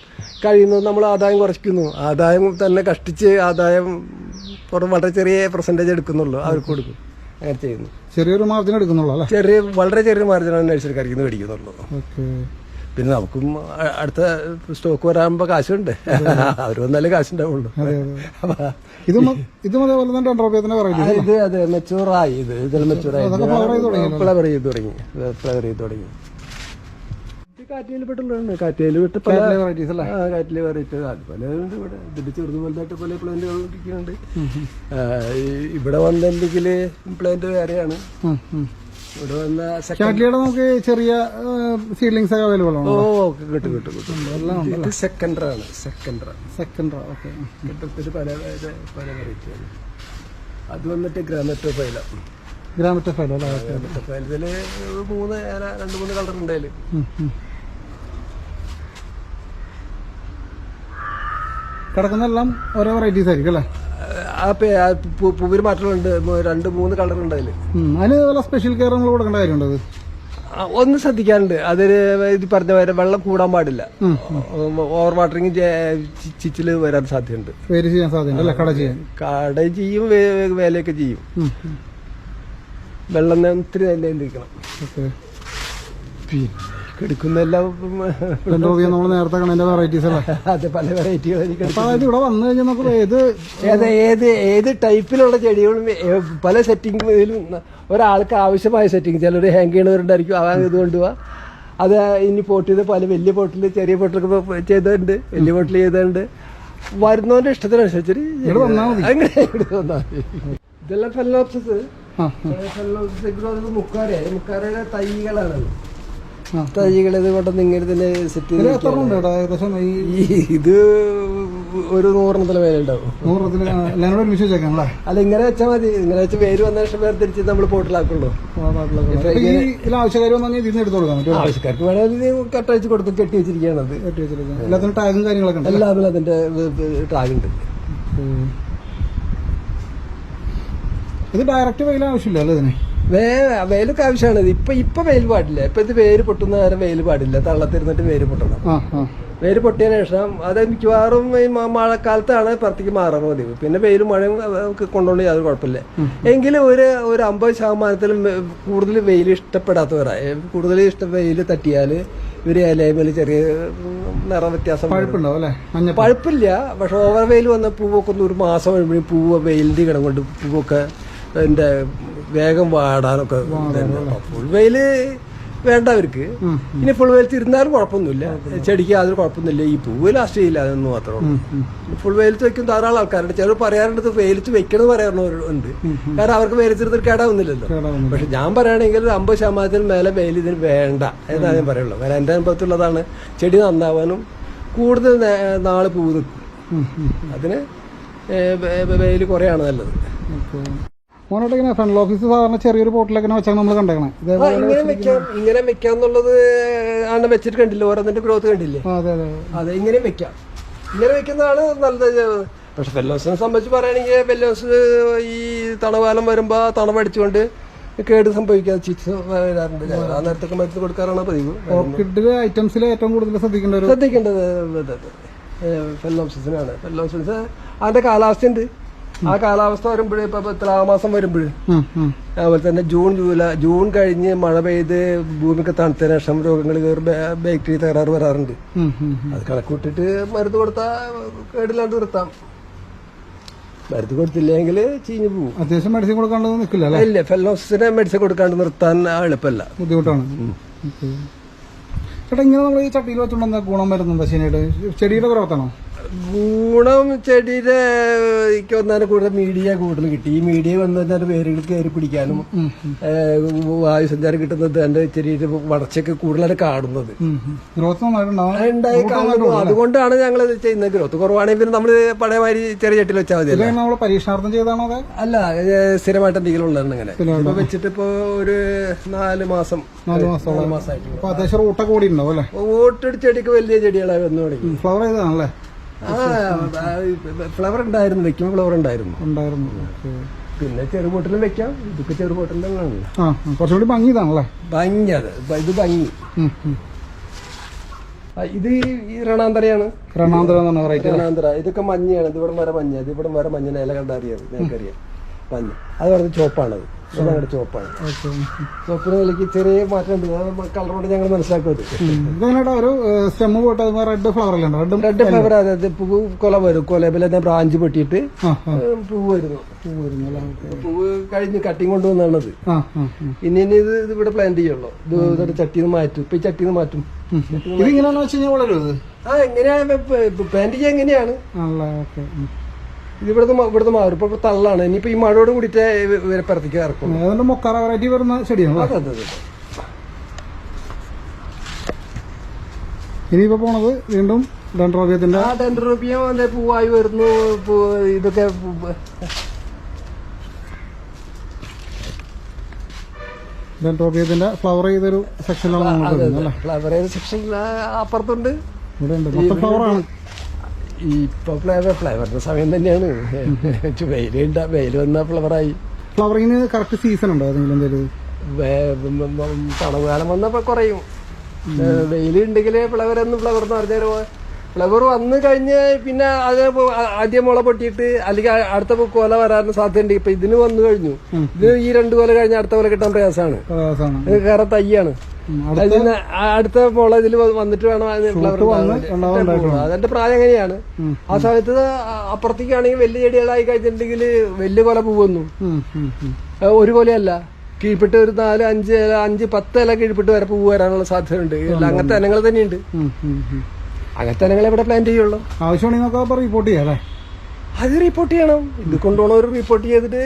കഴിയുന്നത് നമ്മൾ ആദായം കുറയ്ക്കുന്നു. ആദായം തന്നെ കഷ്ടിച്ച് ആദായം വളരെ ചെറിയ പെർസെന്റേജ് എടുക്കുന്നുള്ളൂ അവർക്ക് കൊടുക്കും. അങ്ങനെ ചെയ്യുന്നു. ചെറിയൊരു മാർജിൻ എടുക്കുന്നുള്ളൂ ചെറിയ വളരെ ചെറിയ മാർജിനാണ് നഴ്സറിക്കാർക്ക് മേടിക്കുന്നുള്ളൂ. ഓക്കെ. പിന്നെ നമുക്കും അടുത്ത സ്റ്റോക്ക് വരാകുമ്പോൾ കാശുണ്ട്. അവർ വന്നാലേ കാശുണ്ടാവുള്ളൂ. ഇതും ഇതും അതേപോലെ തന്നെ ഇത് അതെ മെച്ചൂറായി ഇത് ഇതിൽ മെച്ചൂറായി flower ചെയ്ത് തുടങ്ങിയല്ലോ. ഫ്ലവർ ചെയ്ത് തുടങ്ങി. ഫ്ലവർ ചെയ്ത് തുടങ്ങി. ഇത് കാറ്റയിൽ പെട്ടുള്ളതാണ് കാറ്റയിൽ വിട്ട് പല വെറൈറ്റീസ് അല്ലേ? ആ, കാറ്റിലെ വെറൈറ്റി അതുപോലെ ഉണ്ട് ഇവിടെ. ഇതിന്റെ ചെറുത് വലുതായിട്ട് പല പ്ലാന്റുകൾ ഇരിക്കുന്നുണ്ട് ഇവിടെ പ്ലാന്റ് വേറെയാണ്. ഇവിടെ വന്ന സെക്കൻഡ് നമുക്ക് ചെറിയ സീഡ്ലിങ്സ് ഒക്കെ അവൈലബിൾ ഓ ആണോ ഓക്കെ കിട്ടും കിട്ടും. കിട്ടും എല്ലാം ഇത് സെക്കൻഡറാണ് സെക്കൻഡറാണ് സെക്കൻഡ് ഓക്കെ കിട്ടും ഇത് പല പല വെറൈറ്റിയാണ് അത് വന്നിട്ട് ഗ്രാമറ്റോ ഫൈല ഗ്രാമറ്റോ ഫയൽ ഗ്രാമറ്റോ ഇതിൽ മൂന്ന് രണ്ട് മൂന്ന് കളർ ഉണ്ട് അതിൽ കിടക്കുന്നെല്ലാം ഓരോ വെറൈറ്റീസ് ആയിരിക്കും അല്ലേ? പൂവിന് മാറ്റമുണ്ട് രണ്ട് മൂന്ന് കളർ ഉണ്ട് അതിൽ. അതിന് വല്ല സ്പെഷ്യൽ കെയർ നമ്മൾ കൊടുക്കേണ്ട കാര്യമുണ്ടത് ഒന്ന് ശ്രദ്ധിക്കാനുണ്ട്. അതിന് ഇത് പറഞ്ഞ പോലെ വെള്ളം കൂടാൻ പാടില്ല. ഓവർ വാട്ടറിങ് ചിച്ചിൽ വരാൻ സാധ്യതയുണ്ട്. ചെയ്യാൻ സാധ്യത കട ചെയ്യാൻ. കട ചെയ്യും വേലയൊക്കെ ചെയ്യും. വെള്ളം ഒത്തിരി നല്ല ഇരിക്കണം. ഓക്കെ എല്ലാം നമ്മൾ നേരത്തെ കണ്ടതിന്റെ വെറൈറ്റീസ് അല്ലേ? അത് പല വെറൈറ്റികൾ അപ്പൊ അതായത് ഇവിടെ വന്നു കഴിഞ്ഞാൽ നമുക്ക് ഏത് ഏത് ഏത് ഏത് ടൈപ്പിലുള്ള ചെടികളും പല സെറ്റിങ്ങിലും ഒരാൾക്ക് ആവശ്യമായ സെറ്റിംഗ് ചിലർ ഹാങ് ചെയ്യണവരുണ്ടായിരിക്കും ആ ഇത് കൊണ്ടുപോവാ. അത് ഇനി പോട്ട് ചെയ്ത് പല വലിയ പോട്ടിൽ ചെറിയ പോട്ടിലൊക്കെ ഇപ്പൊ ചെയ്തിട്ടുണ്ട് വലിയ പോട്ടിൽ ചെയ്തിട്ടുണ്ട് വരുന്നവന്റെ ഇഷ്ടത്തിനനുസരിച്ച്. ഇതെല്ലാം ഫെല്ലോപ്സസ് ഫെല്ലോപ്സസ് മുക്കാരെ. മുക്കാരയുടെ തൈകളാണ് ഇത് കൊണ്ടൊന്ന് ഇങ്ങനെ തന്നെ സെറ്റ് ഇത് ഒരു നൂറെണ്ണത്തിലെ വേല ഉണ്ടാവും. അല്ല? ഇങ്ങനെ വെച്ചാൽ മതി. ഇങ്ങനെ വെച്ച് പേര് വന്ന ശേഷം വേറെ തിരിച്ച് നമ്മൾ പോട്ടിലാക്കുള്ളൂ ആവശ്യക്കാർക്ക് വേണമെങ്കിൽ കട്ടഴിച്ച് കൊടുത്ത് കെട്ടി വെച്ചിരിക്കുകയാണ് അത്. എല്ലാത്തിനും ടാഗും കാര്യങ്ങളൊക്കെ ഉണ്ട് എല്ലാത്തിലും അതിന്റെ ടാഗുണ്ട് ഇത് ഡയറക്റ്റ് വെയിൽ ആവശ്യമില്ല അല്ലേ ഇതിന്? വേ വെയിലൊക്കെ ആവശ്യമാണ്. ഇത് ഇപ്പൊ ഇപ്പൊ വെയിൽ പാടില്ല. ഇപ്പൊ ഇത് വേര് പൊട്ടുന്ന നേരം വെയിൽ പാടില്ല. തള്ളത്തിരുന്നിട്ട് വേര് പൊട്ടണം. വേര് പൊട്ടിയതിനു ശേഷം അത് മിക്കവാറും ഈ മഴക്കാലത്താണ് പുറത്തേക്ക് മാറാൻ പതിവ്. പിന്നെ വെയിലും മഴയും കൊണ്ടുകൊണ്ട് യാതൊരു കുഴപ്പമില്ല. എങ്കിലും ഒരു ഒരു അമ്പത് ശതമാനത്തിലും വെ- കൂടുതൽ വെയിൽ ഇഷ്ടപ്പെടാത്തവരാണ് കൂടുതൽ ഇഷ്ടം വെയിൽ തട്ടിയാൽ ഇവർ ഇലയിൽ ചെറിയ നിറ വ്യത്യാസം പഴുപ്പില്ല. പക്ഷെ ഓവർ വെയിൽ വന്ന പൂവൊക്കെ ഒന്ന് ഒരു മാസം കഴിയുമ്പോഴും പൂവ് വെയിലിന്റെ കിടം കൊണ്ട് പൂവൊക്കെ അതിന്റെ വേഗം വാടാനൊക്കെ ഫുൾ വെയിൽ വേണ്ട അവർക്ക്. ഇനി ഫുൾ വെയിൽ തിരുന്നാലും കുഴപ്പമൊന്നുമില്ല. ചെടിക്ക് യാതൊരു കുഴപ്പമൊന്നുമില്ല. ഈ പൂവ് ലാസ്റ്റ് ചെയ്യില്ല അതൊന്നും മാത്രമേ ഉള്ളൂ. ഫുൾ വെയിലത്ത് വെക്കും ധാരാളം ആൾക്കാരുണ്ട്. ചിലർ പറയാറുണ്ട് വെയിലത്ത് വെക്കണമെന്ന് പറയാറുണ്ട് കാരണം അവർക്ക് വെയിലത്തിരുന്നിട്ട് കേടാവുന്നില്ലല്ലോ. കേടാവുന്നില്ല. പക്ഷെ ഞാൻ പറയുകയാണെങ്കിൽ അമ്പത് ശതമാനത്തിന് മേലെ വെയിൽ ഇതിന് വേണ്ട എന്നാണ് ഞാൻ പറയുള്ളൂ. കാരണം എന്റെ അനുഭവത്തിലുള്ളതാണ് ചെടി നന്നാവാനും കൂടുതൽ നാൾ പൂ നിൽക്കും. അതിന് വെയിൽ കുറയാണ് നല്ലത്. മോനോട്ട് ഇങ്ങനെ ഫ്രണ്ട് ഓഫീസ് സാധാരണ ചെറിയൊരു പോട്ടിലൊക്കെ വെച്ചാൽ നമ്മൾ കണ്ടേക്കണേ. ഇങ്ങനെ വെക്കാം ഇങ്ങനെ വെക്കാം എന്നുള്ളത് ആണ് വെച്ചിട്ട് കണ്ടില്ലേ? ഓരോന്നിന്റെ ഗ്രോത്ത് കണ്ടില്ലേ? അതെ അതെ അതെ. ഇങ്ങനെ വെക്കാം. ഇങ്ങനെ വെക്കുന്നതാണ് നല്ലത്. പക്ഷെ ഫെല്ലോസിനെ സംബന്ധിച്ച് പറയുകയാണെങ്കിൽ ഫെല്ലോസ് ഈ തണവാലം വരുമ്പോൾ തണവടിച്ചുകൊണ്ട് കേട് സംഭവിക്കാതെ ചികിത്സ വരാറുണ്ട്. ആ നേരത്തൊക്കെ മരുന്ന് കൊടുക്കാറാണ് പതിവ്. ഓർക്കിഡിലെ ഐറ്റംസിൽ ഏറ്റവും കൂടുതൽ ശ്രദ്ധിക്കേണ്ടത് ശ്രദ്ധിക്കേണ്ടത് ഫെല്ലോസിനാണ് ഫെല്ലോസിൻസ് അതിന്റെ കാലാവസ്ഥയുണ്ട് ആ കാലാവസ്ഥ വരുമ്പോഴേ ഇപ്പൊ തുലാമാസം വരുമ്പോഴേ. അതുപോലെ തന്നെ ജൂൺ ജൂലൈ ജൂൺ കഴിഞ്ഞ് മഴ പെയ്ത് ഭൂമിക്ക് തണുത്തതിന് ശേഷം രോഗങ്ങൾ കയറി ബാക്ടീരിയ തകരാറ് വരാറുണ്ട്. അത് കണക്കൂട്ടിട്ട് മരുന്ന് കൊടുത്താൽ കേടില്ലാണ്ട് നിർത്താം. മരുന്ന് കൊടുത്തില്ലെങ്കിൽ ചീഞ്ഞു പോകും അത്യാവശ്യം മെഡിസിൻ കൊടുക്കാണ്ട് നിൽക്കില്ല ഇല്ല ഫെല്ലോസിനെ മെഡിസിൻ കൊടുക്കാണ്ട് നിർത്താൻ എളുപ്പമല്ല. ബുദ്ധിമുട്ടാണ്. ചേട്ടാ ഇങ്ങനെ നമ്മൾ ഈ ചട്ടിയിൽ വെച്ചുകൊണ്ട് എന്താ ഗുണം വരുന്നുണ്ടോ ശനിയായിട്ട്? ചെടിയുടെ ഗ്രോത്താണോ ഗുണം ചെടിയുടെ എനിക്ക് വന്നാൽ കൂടുതൽ മീഡിയ കൂടുതൽ കിട്ടി. ഈ മീഡിയ വന്നു കഴിഞ്ഞാൽ വേരുകൾ കയറി പിടിക്കാനും വായുസഞ്ചാരം കിട്ടുന്നത് എന്റെ ചെറിയ വളർച്ചയൊക്കെ കൂടുതലായിട്ട് കാണുന്നത്. ഉണ്ടായി കാണുന്നു. അതുകൊണ്ടാണ് ഞങ്ങൾ ഇത് ചെയ്യുന്നത്. ഗ്രോത്ത് കുറവാണെങ്കിൽ പിന്നെ നമ്മൾ പഴയ മാതിരി ചെറിയ ചട്ടിയിൽ വെച്ചാൽ മതി പരീക്ഷണാർത്ഥം ചെയ്താണോ അല്ല സ്ഥിരമായിട്ട് എന്തെങ്കിലും ഉള്ളതാണ് ഇങ്ങനെ ഇപ്പൊ വെച്ചിട്ട് ഇപ്പൊ ഒരു നാല് മാസം നാല് മാസം. മാസമായിട്ട് അത്യാവശ്യം റൂട്ടൊക്കെ കൂടി ഉണ്ടാവും അല്ലേ ഓട്ടടി ചെടിക്ക് വലിയ ചെടികളായി വന്നു തുടങ്ങി. ഫ്ലവർ ചെയ്തതാണല്ലേ? ആ ഫ്ലവർ ഉണ്ടായിരുന്നു വെക്കുമ്പോൾ ഫ്ലവർ ഉണ്ടായിരുന്നു. ഉണ്ടായിരുന്നു പിന്നെ ചെറു ബോട്ടിലും വെക്കാം ഇതൊക്കെ ചെറുപോട്ടിലും തന്നെയാണല്ലോ ആ കുറച്ചുകൂടി ഭംഗി ഇതാണല്ലേ ഭംഗി അത് ഇത് ഭംഗി. ഇത് ഈ- രണാന്തരയാണ്. രണാന്തരം രണാന്തര ഇതൊക്കെ മഞ്ഞയാണ് ഇത് ഇവിടെ വരെ മഞ്ഞ ഇത് ഇവിടെ വരെ മഞ്ഞ ഇല കണ്ടറിയാം ഞങ്ങൾക്കറിയാം മഞ്ഞ. അത് പറഞ്ഞ ചോപ്പാണത് അത് ചുവപ്പാണ് ചുവപ്പിന് ഓക്കെ ചെറിയ മാറ്റമുണ്ട് കളർ കൊണ്ട് ഞങ്ങൾ മനസ്സിലാക്കുന്നത് ഇതെങ്ങനെ ഒരു സ്റ്റെം പോയിട്ട് റെഡ് ഫ്ലവർ അല്ലേ റെഡും റെഡ് ഫ്ലവർ അതായത് പൂവ് കൊല വരും. കൊലബിലെ ബ്രാഞ്ച് പൊട്ടിയിട്ട് പൂവ് വരുന്നു. പൂ വരുന്നു. പൂവ് കഴിഞ്ഞ് കട്ടിങ് കൊണ്ടുവന്നാണത്. ഇനി ഇനി ഇത് ഇവിടെ പ്ലാന്റ് ചെയ്യുള്ളൂ. ഇത് ഇതൊരു ചട്ടിന്ന് മാറ്റും. ഇപ്പൊ ഈ ചട്ടിന്ന് മാറ്റും. ഇത് ഉം. ഇതിങ്ങനെയാണെന്ന് വെച്ച് കഴിഞ്ഞാൽ വളരും ആ എങ്ങനെയാ പ്ലാന്റ് ചെയ്യാൻ എങ്ങനെയാണ് ഓക്കെ. ഇത് ഇവിടുന്ന് മ- ഇവിടുന്ന് മാറും. ഇപ്പൊ തള്ളാണ്. ഇനിയിപ്പോ ഈ മഴയോട് കൂടിയിട്ട് ഇവരെ പരത്തിക്ക് ഇറക്കും. ഏതാണ്ട് മൊക്കാറ വെറൈറ്റി വരുന്ന ചെടിയാണ് അതെ അതെ അതെ ഇനിയിപ്പോ പോണത് വീണ്ടും ഡെൻഡ്രോബിയത്തിന്റെ ആ ഡെൻഡ്രോപ്പിയം അല്ലെ പൂവായി വരുന്നു. ഇതൊക്കെ ഡെൻഡ്രോബിയത്തിന്റെ ഫ്ലവർ ചെയ്തൊരു സെക്ഷനിലാണ് നമ്മൾ അതെ അതെ ഫ്ലവർ സെക്ഷൻ അപ്പുറത്തുണ്ട്. ഇവിടെ ഉണ്ട് മൊത്തം ഫ്ലവർ ഇപ്പൊ ഫ്ലേവർ ഫ്ലേവറിന്റെ സമയം തന്നെയാണ്. വെയിലുണ്ട വെയിൽ വന്ന ഫ്ലവറായി ഫ്ലവറിങ്ങിന് കറക്റ്റ് സീസൺ ഉണ്ടോ? അതെങ്കിലും എന്തെങ്കിലും തണുകാലം വന്നപ്പോ കുറയും. വെയിലുണ്ടെങ്കിൽ ഫ്ലവർ എന്ന് ഫ്ലവർ എന്ന് പറഞ്ഞാൽ ഫ്ലവർ വന്നു കഴിഞ്ഞ് പിന്നെ അത് ആദ്യം മുള പൊട്ടിയിട്ട് അല്ലെങ്കിൽ അടുത്ത കൊല വരാൻ സാധ്യതയുണ്ട്. ഇപ്പൊ ഇതിന് വന്നു കഴിഞ്ഞു. ഇത് ഈ രണ്ട് കൊല കഴിഞ്ഞ അടുത്ത കൊല കിട്ടാൻ പ്രയാസമാണ്. കയറ തയ്യാണ്. അതിന് അടുത്ത മുള ഇതിൽ വന്നിട്ട് വേണം ഫ്ലവർ അതിന്റെ പ്രായം എങ്ങനെയാണ് ആ സമയത്ത് അപ്പുറത്തേക്കാണെങ്കിൽ വലിയ ചെടികളായി കഴിഞ്ഞിട്ടുണ്ടെങ്കിൽ വലിയ കൊല പൂവന്നു. ആ, ഒരു കൊലയല്ല കീഴ്പ്പെട്ട് ഒരു നാല് അഞ്ച് അഞ്ച് പത്ത് ഇല കീഴ്പ്പെട്ട് വരെ പൂവ് വരാനുള്ള സാധ്യതയുണ്ട്. അങ്ങനത്തെ ഇനങ്ങൾ തന്നെയുണ്ട്. അങ്ങനത്തെ ഇവിടെ പ്ലാൻ ചെയ്യുള്ളൂ? ആവശ്യമാണെങ്കിൽ നമുക്ക് റിപ്പോർട്ട് ചെയ്യാം അല്ലേ? അത് റിപ്പോർട്ട് ചെയ്യണം. ഇത് കൊണ്ടുപോകണവർ റിപ്പോർട്ട് ചെയ്തിട്ട്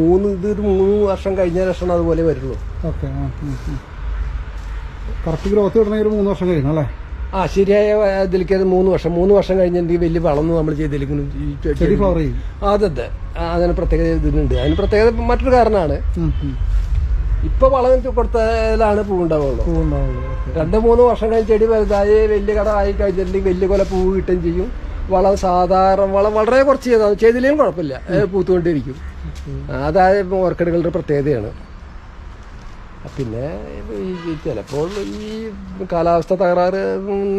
മൂന്ന് ഇത് ഒരു മൂന്ന് വർഷം കഴിഞ്ഞ ലക്ഷണം അതുപോലെ വരുള്ളൂ. ഓക്കെ കറക്റ്റ് ഗ്രോത്ത് കിട്ടണമെങ്കിൽ ഒരു മൂന്ന് വർഷം കഴിയണം അല്ലേ? ആ ശരിയായ ഇതിലേക്ക് അത് മൂന്ന് വർഷം. മൂന്ന് വർഷം കഴിഞ്ഞിട്ടുണ്ടെങ്കിൽ വലിയ വളർന്ന് നമ്മൾ ചെയ്തിരിക്കുന്നു അതെ അതെ. അതിന് പ്രത്യേകത ഇതിനുണ്ട് അതിന് പ്രത്യേകത മറ്റൊരു കാരണമാണ്. ഇപ്പൊ വളം കൊടുത്താലാണ് പൂവുണ്ടാവുള്ളൂ. പൂവുണ്ടാവുള്ളൂ രണ്ടു മൂന്ന് വർഷം കഴിഞ്ഞ് ചെടി വലുതായി വലിയ കട ആയി കഴിഞ്ഞിട്ടുണ്ടെങ്കിൽ വലിയ കൊല പൂവ് കിട്ടുകയും ചെയ്യും. വളം സാധാരണ വളം വളരെ കുറച്ച് ചെയ്താൽ ചെയ്തില്ലെങ്കിലും കുഴപ്പമില്ല. പൂത്തുകൊണ്ടിരിക്കും. അതായത് ഓർക്കിഡുകളുടെ പ്രത്യേകതയാണ്. പിന്നെ ചിലപ്പോൾ ഈ കാലാവസ്ഥ തകരാറ്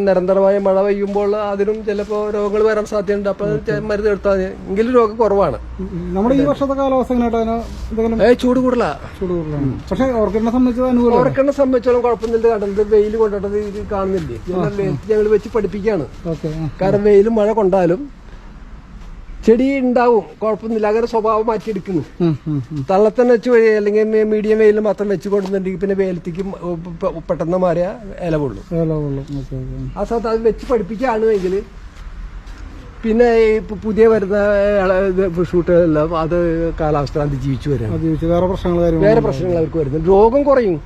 നിരന്തരമായ മഴ പെയ്യുമ്പോൾ അതിനും ചിലപ്പോൾ രോഗങ്ങൾ വരാൻ സാധ്യതയുണ്ട്. അപ്പോൾ മരുന്ന് എടുത്താൽ മതി. എങ്കിലും രോഗം കുറവാണ്. നമ്മുടെ ഈ വർഷത്തെ കാലാവസ്ഥ ചൂട് കൂടുതലാ. ചൂട് കൂടുതലാണ് പക്ഷെ ഓർക്കിഡിനെ സംബന്ധിച്ച് അനുകൂലം ഓർക്കിഡിനെ സംബന്ധിച്ചോളം കുഴപ്പമൊന്നുമില്ല. കണ്ടത് വെയിൽ കൊണ്ടിട്ടത് ഇത് കാണുന്നില്ലേ? ഞങ്ങൾ വെച്ച് പഠിപ്പിക്കുകയാണ്. കാരണം വെയിലും മഴ കൊണ്ടാലും ചെടി ഉണ്ടാവും കുഴപ്പമൊന്നുമില്ല. അങ്ങനെ സ്വഭാവം മാറ്റിയെടുക്കുന്നു. തള്ളത്തന്നെ വെച്ച് വഴി അല്ലെങ്കിൽ മീഡിയം വെയിൽ മാത്രം വെച്ച് കൊണ്ടുവന്നുണ്ടെങ്കിൽ പിന്നെ വേലത്തേക്ക് പെട്ടെന്ന് മാറിയ ഇല കൊള്ളും ഓക്കെ ഓക്കെ. ആ സമയത്ത് അത് വെച്ച് പഠിപ്പിക്കുകയാണെങ്കിൽ പിന്നെ ഈ പുതിയ വരുന്ന ഷൂട്ടുകളെല്ലാം അത് കാലാവസ്ഥ അതിജീവിച്ചു വരാം വേറെ പ്രശ്നങ്ങൾ അവർക്ക് വരുന്നു രോഗം കുറയും.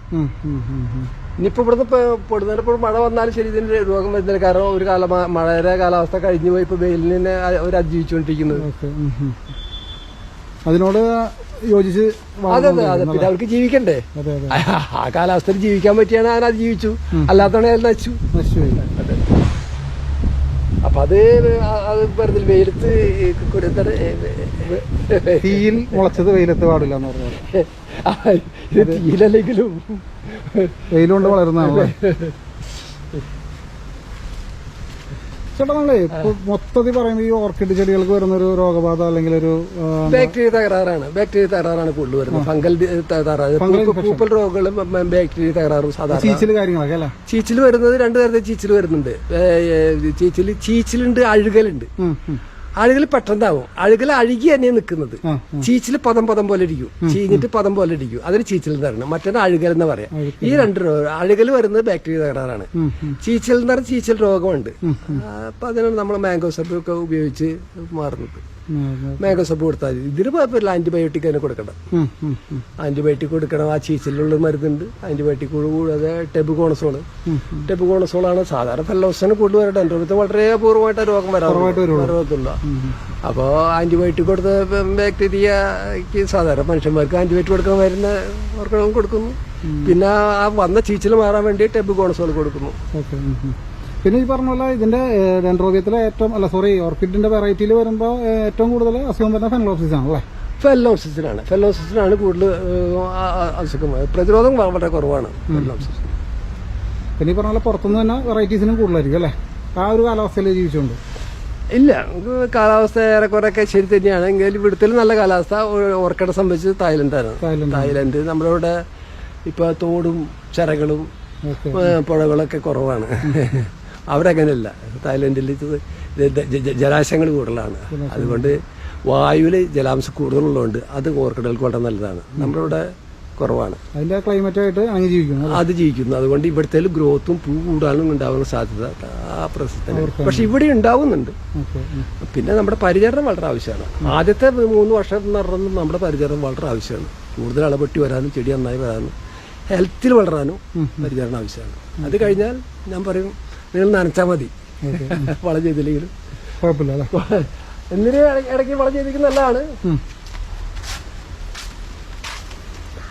ഉം, ഇവിടുന്ന് ഇവിടുന്ന് പൊടുന്നപ്പോൾ മഴ വന്നാലും ശരി ഇതിന് രോഗം വരുന്നില്ല. കാരണം ഒരു കാല മഴയുടെ കാലാവസ്ഥ കഴിഞ്ഞു പോയി ഇപ്പൊ വെയിലിനെ അവർ അതിജീവിച്ചുകൊണ്ടിരിക്കുന്നത്. അതിനോട് യോജിച്ച് അതെ അതെ അതെ. പിന്നെ അവർക്ക് ജീവിക്കണ്ടേ? ആ കാലാവസ്ഥയിൽ ജീവിക്കാൻ പറ്റിയാണ് ഞാൻ അത് ജീവിച്ചു അല്ലാത്തവണെ അത് നശിച്ചു. അപ്പൊ അത് അത് പറഞ്ഞില്ല വെയിലത്ത് തീയിൽ മുളച്ചത് വെയിലത്ത് പാടില്ല എന്ന് പറഞ്ഞു തീയിലല്ലെങ്കിലും. വെയിലുകൊണ്ട് വളരുന്നതാണല്ലേ ചേട്ടാ നമ്മളെ മൊത്തത്തിൽ പറയുമ്പോൾ ഈ ഓർക്കിഡ് ചെടികൾക്ക് വരുന്ന ഒരു രോഗബാധ അല്ലെങ്കിൽ ഒരു ബാക്ടീരിയ തകരാറാണ്. ബാക്ടീരിയ തകരാറാണ് കൂടുതൽ വരുന്നത് ഫംഗൽ തകരാറ്. പൂപ്പ- പൂപ്പൽ രോഗങ്ങളും ബാക്ടീരിയ തകരാറും സാധാരണ. ചീച്ചിൽ കാര്യങ്ങളൊക്കെ അല്ലേ? ചീച്ചിൽ വരുന്നത് രണ്ട് തരത്തിൽ ചീച്ചിൽ വരുന്നുണ്ട്. ചീച്ചിൽ ചീച്ചിലുണ്ട് അഴുകലുണ്ട്. അഴുകൽ പെട്ടെന്നാവും. അഴുകൽ അഴുകി തന്നെയാണ് നിൽക്കുന്നത് ചീച്ചിൽ പദം പദം പോലെ ഇരിക്കും ചീഞ്ഞിട്ട് പദം പോലെ ഇരിക്കും അതിന് ചീച്ചിൽ എന്ന് പറയുന്നത് മറ്റേത് അഴുകൽ എന്ന് പറയാം. ഈ രണ്ട് രോഗം അഴുകൽ വരുന്നത് ബാക്ടീരിയ തകരാറാണ്. ചീച്ചിൽ എന്ന് പറഞ്ഞാൽ ചീച്ചിൽ രോഗമുണ്ട്. അപ്പൊ അതിനാണ് നമ്മൾ മാംഗോ സബ്ബൊക്കെ ഒക്കെ ഉപയോഗിച്ച് മാറുന്നത്. സബ് കൊടുത്താൽ മതി. ഇതിന് കുഴപ്പമില്ല. ആന്റിബയോട്ടിക് തന്നെ കൊടുക്കണം. ആന്റിബയോട്ടിക് കൊടുക്കണം. ആ ചീച്ചിലുള്ള മരുന്നുണ്ട്. ആന്റിബയോട്ടിക് കൂടാതെ ടെബുകോണസോൾ ടെബുകോണസോളാണ് സാധാരണ ഫെല്ലോസിന് കൂടുതൽ വരട്ടെ. എന്റെ വളരെ അപൂർവമായിട്ട് രോഗം വരാറുള്ള അപ്പോൾ ആന്റിബയോട്ടിക് കൊടുത്ത ബാക്ടീരിയക്ക് സാധാരണ മനുഷ്യന്മാർക്ക് ആന്റിബയോട്ടിക് കൊടുക്കാൻ വരുന്ന അവർക്ക് കൊടുക്കുന്നു. പിന്നെ ആ വന്ന ചീച്ചിൽ മാറാൻ വേണ്ടി ടെബുകോണസോൾ കൊടുക്കുന്നു. ഓക്കെ ഉം, ഉം. പിന്നെ ഈ പറഞ്ഞ പോലെ ഇതിന്റെ ഡെൻഡ്രോബിയത്തിലെ ഏറ്റവും അല്ല സോറി ഓർക്കിഡിന്റെ വെറൈറ്റിയിൽ വരുമ്പോൾ ഏറ്റവും കൂടുതൽ അസുഖം വരുന്ന ഫെനലോസിസ് ആണല്ലേ? ഫെല്ലോസിസിനാണ് ഫെല്ലോസിസിനാണ് കൂടുതൽ അസുഖം പ്രതിരോധം വളരെ കുറവാണ് ഫെല്ലോസിസ് പിന്നെ ഈ പറഞ്ഞ പോലെ പുറത്തുനിന്ന് തന്നെ വെറൈറ്റീസിനും കൂടുതലായിരിക്കും അല്ലേ? ആ ഒരു കാലാവസ്ഥയിൽ ജീവിച്ചുകൊണ്ട് ഇല്ല കാലാവസ്ഥ ഏറെക്കുറെയൊക്കെ ശരി തന്നെയാണ്. എങ്കിലും ഇവിടുത്തെ നല്ല കാലാവസ്ഥ ഓർക്കിഡ് സംബന്ധിച്ച് തായ്ലൻഡാണ്. തായ്ലൻഡ് നമ്മളിവിടെ ഇപ്പൊ തോടും ചിറകളും ഓക്കെ. പുഴകളൊക്കെ കുറവാണ്. അവിടെ അങ്ങനെയല്ല തായ്ലൻഡിൽ ജലാശയങ്ങൾ കൂടുതലാണ്. അതുകൊണ്ട് വായുവിൽ ജലാംശം കൂടുതലുള്ളതുകൊണ്ട് അത് ഓർക്കിഡുകൾക്ക് വളരെ നല്ലതാണ്. നമ്മുടെ ഇവിടെ കുറവാണ്. അതിന്റെ ക്ലൈമറ്റ് ആയിട്ട് അങ്ങനെ ജീവിക്കുന്നു അത് ജീവിക്കുന്നു. അതുകൊണ്ട് ഇവിടുത്തെ ഗ്രോത്തും പൂ കൂടാനും ഉണ്ടാവുന്ന സാധ്യത ആ പ്രശ്നത്തിന് പക്ഷെ ഇവിടെ ഉണ്ടാവുന്നുണ്ട്. പിന്നെ നമ്മുടെ പരിചരണം വളരെ ആവശ്യമാണ്. ആദ്യത്തെ മൂന്ന് വർഷം നടന്നും നമ്മുടെ പരിചരണം വളരെ ആവശ്യമാണ്. കൂടുതൽ അളപെട്ടി വരാനും ചെടി നന്നായി വരാനും ഹെൽത്തിൽ വളരാനും പരിചരണം ആവശ്യമാണ്. അത് കഴിഞ്ഞാൽ ഞാൻ പറയും നിങ്ങൾ നനച്ചാൽ മതി. വളം ചെയ്തില്ലെങ്കിലും. കുഴപ്പമില്ല എന്തിന് ഇടയ്ക്ക് വളം ചെയ്തിരിക്കുന്ന നല്ലതാണ്.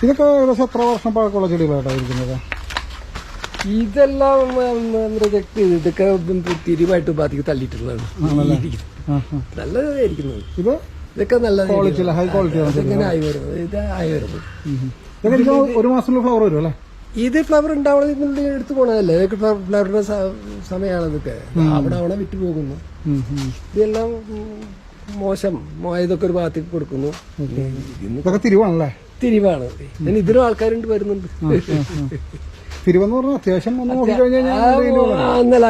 ഇതൊക്കെ ഏകദേശം എത്ര വർഷം പഴക്കമുള്ള ചെടികളായിട്ടാണ് ഇരിക്കുന്നത്? ഇതെല്ലാം ചെയ്ത് ഇതൊക്കെ തിരിവായിട്ട് ബാധിക്ക് തള്ളിയിട്ടുള്ളതാണ്. നല്ലതായിരിക്കുന്നത് ഇത് ഇതൊക്കെ നല്ല ക്വാളിറ്റി ഹൈ ക്വാളിറ്റി ഇങ്ങനെ ആയി വരുന്നത്. ഇത് ആയി വരുന്നത്. ഇതൊക്കെ ഒരു മാസത്തിലുള്ള ഫ്ലവർ വരും അല്ലേ? ഇത് ഫ്ലവർ ഉണ്ടാവണതിനുള്ളിൽ എടുത്തു പോണതല്ലേ? ഇതൊക്കെ ഫ്ലവറിന്റെ സമയമാണ് ഇതൊക്കെ അവിടെ അവിടെ വിറ്റ് പോകുന്നു. ഇതെല്ലാം മോശം. ഇതൊക്കെ ഒരു ഭാഗത്തേക്ക് കൊടുക്കുന്നു. തിരിവാണല്ലേ? തിരിവാണ്. ഞാൻ ഇതിനും ആൾക്കാരുണ്ട് വരുന്നുണ്ട്. തിരുവെന്ന് പറഞ്ഞാൽ അത്യാവശ്യം ഒന്ന്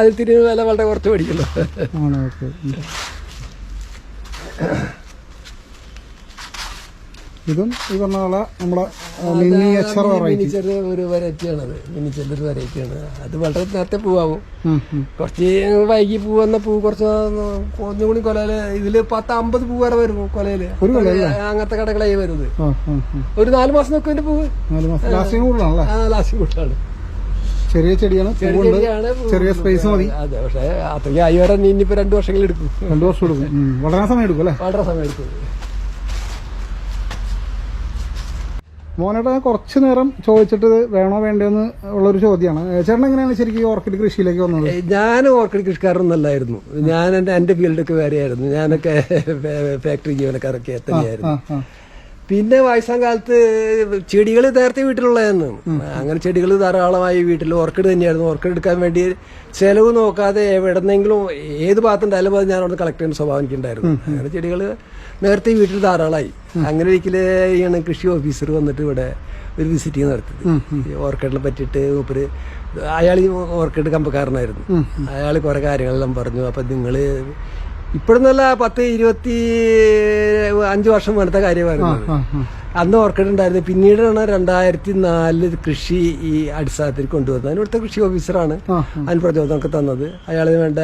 അതിൽ തിരിവ് വില വളരെ കുറച്ച് മേടിക്കല്ലോ ആണ്? ഓക്കെ. ഇതും ഈ പറഞ്ഞ പോലെ നമ്മുടെ മിനിയേച്ചർ വെറൈറ്റി ഒരു വെറൈറ്റിയാണ് അത് മിനിച്ചർ ഒരു വെറൈറ്റിയാണ് അത് വളരെ നേരത്തെ പൂവാകും കുറച്ച് വൈകി പൂ വന്ന പൂ കുറച്ച് ഒന്നും കൂടി കൊലയിൽ ഇതിൽ പത്ത് അമ്പത് പൂ വരെ വരും കൊലയിൽ? അങ്ങനത്തെ കടകളായി വരുന്നത്. ഒരു നാല് മാസം നോക്കും എന്റെ പൂവ്. നാല് മാസം. ലാസ്റ്റിങ് കൂടുതലാണല്ലേ? ആ ലാസ്റ്റ് കൂട്ടാണ് ചെറിയ ചെടിയാണ് ചെറിയ സ്പേസ് മതി. അതെ പക്ഷേ അത്രയും ആയി വരാൻ ഇനിയിപ്പോ രണ്ടു വർഷങ്ങളിൽ എടുക്കും. രണ്ടു വർഷം എടുക്കും. വളരെ സമയം എടുക്കും അല്ലേ? വളരെ സമയം എടുക്കും. മോനേട്ടാ ഞാൻ കുറച്ച് നേരം ചോദിച്ചിട്ട് വേണോ വേണ്ടെന്ന് ഉള്ളൊരു ചോദ്യമാണ്. ചേട്ടൻ എങ്ങനെയാണ് ശരിക്കും ഈ ഓർക്കിഡ് കൃഷിയിലേക്ക് വന്നത്? ഞാൻ ഓർക്കിഡ് കൃഷിക്കാരനൊന്നല്ലായിരുന്നു ഞാൻ എന്റെ എന്റെ ഫീൽഡൊക്കെ വേറെയായിരുന്നു. ഞാനൊക്കെ ഫാക്ടറി ജീവനക്കാരൊക്കെ തന്നെയായിരുന്നു. ആ. പിന്നെ വയസ്സാം കാലത്ത് ചെടികൾ നേരത്തെ വീട്ടിലുള്ളതെന്ന് അങ്ങനെ ചെടികൾ ധാരാളമായി വീട്ടിൽ ഓർക്കിഡ് തന്നെയായിരുന്നു. ഓർക്കിഡ് എടുക്കാൻ വേണ്ടി ചെലവ് നോക്കാതെ എവിടെന്നെങ്കിലും ഏത് ഭാഗത്തുണ്ടായാലും അത് ഞാൻ അവിടെ കളക്ട് ചെയ്യുന്ന സ്വഭാവം എനിക്കുണ്ടായിരുന്നു. അങ്ങനെ ചെടികൾ നേരത്തെ വീട്ടിൽ ധാരാളമായി. അങ്ങനെ ഒരിക്കലെയാണ് കൃഷി ഓഫീസർ വന്നിട്ട് ഇവിടെ ഒരു വിസിറ്റിംഗ് നടത്തിയത്. ഈ ഓർക്കിഡിനെ പറ്റിയിട്ട് മൂപ്പര് അയാൾ ഈ ഓർക്കിഡ് കമ്പക്കാരനായിരുന്നു. അയാൾ കുറെ കാര്യങ്ങളെല്ലാം പറഞ്ഞു. അപ്പം നിങ്ങൾ ഇപ്പോഴെന്നല്ല പത്ത് ഇരുപത്തി അഞ്ച് വർഷം വേണ്ടത്തെ കാര്യമായിരുന്നു. അന്ന് ഓർക്കിഡ് ഉണ്ടായിരുന്നു പിന്നീടാണ് രണ്ടായിരത്തി നാലിൽ കൃഷി ഈ അടിസ്ഥാനത്തിൽ കൊണ്ടുവന്നത്. അതിന് ഇവിടുത്തെ കൃഷി ഓഫീസറാണ് അതിന് പ്രചോദനമൊക്കെ തന്നത്. അയാളിന് വേണ്ട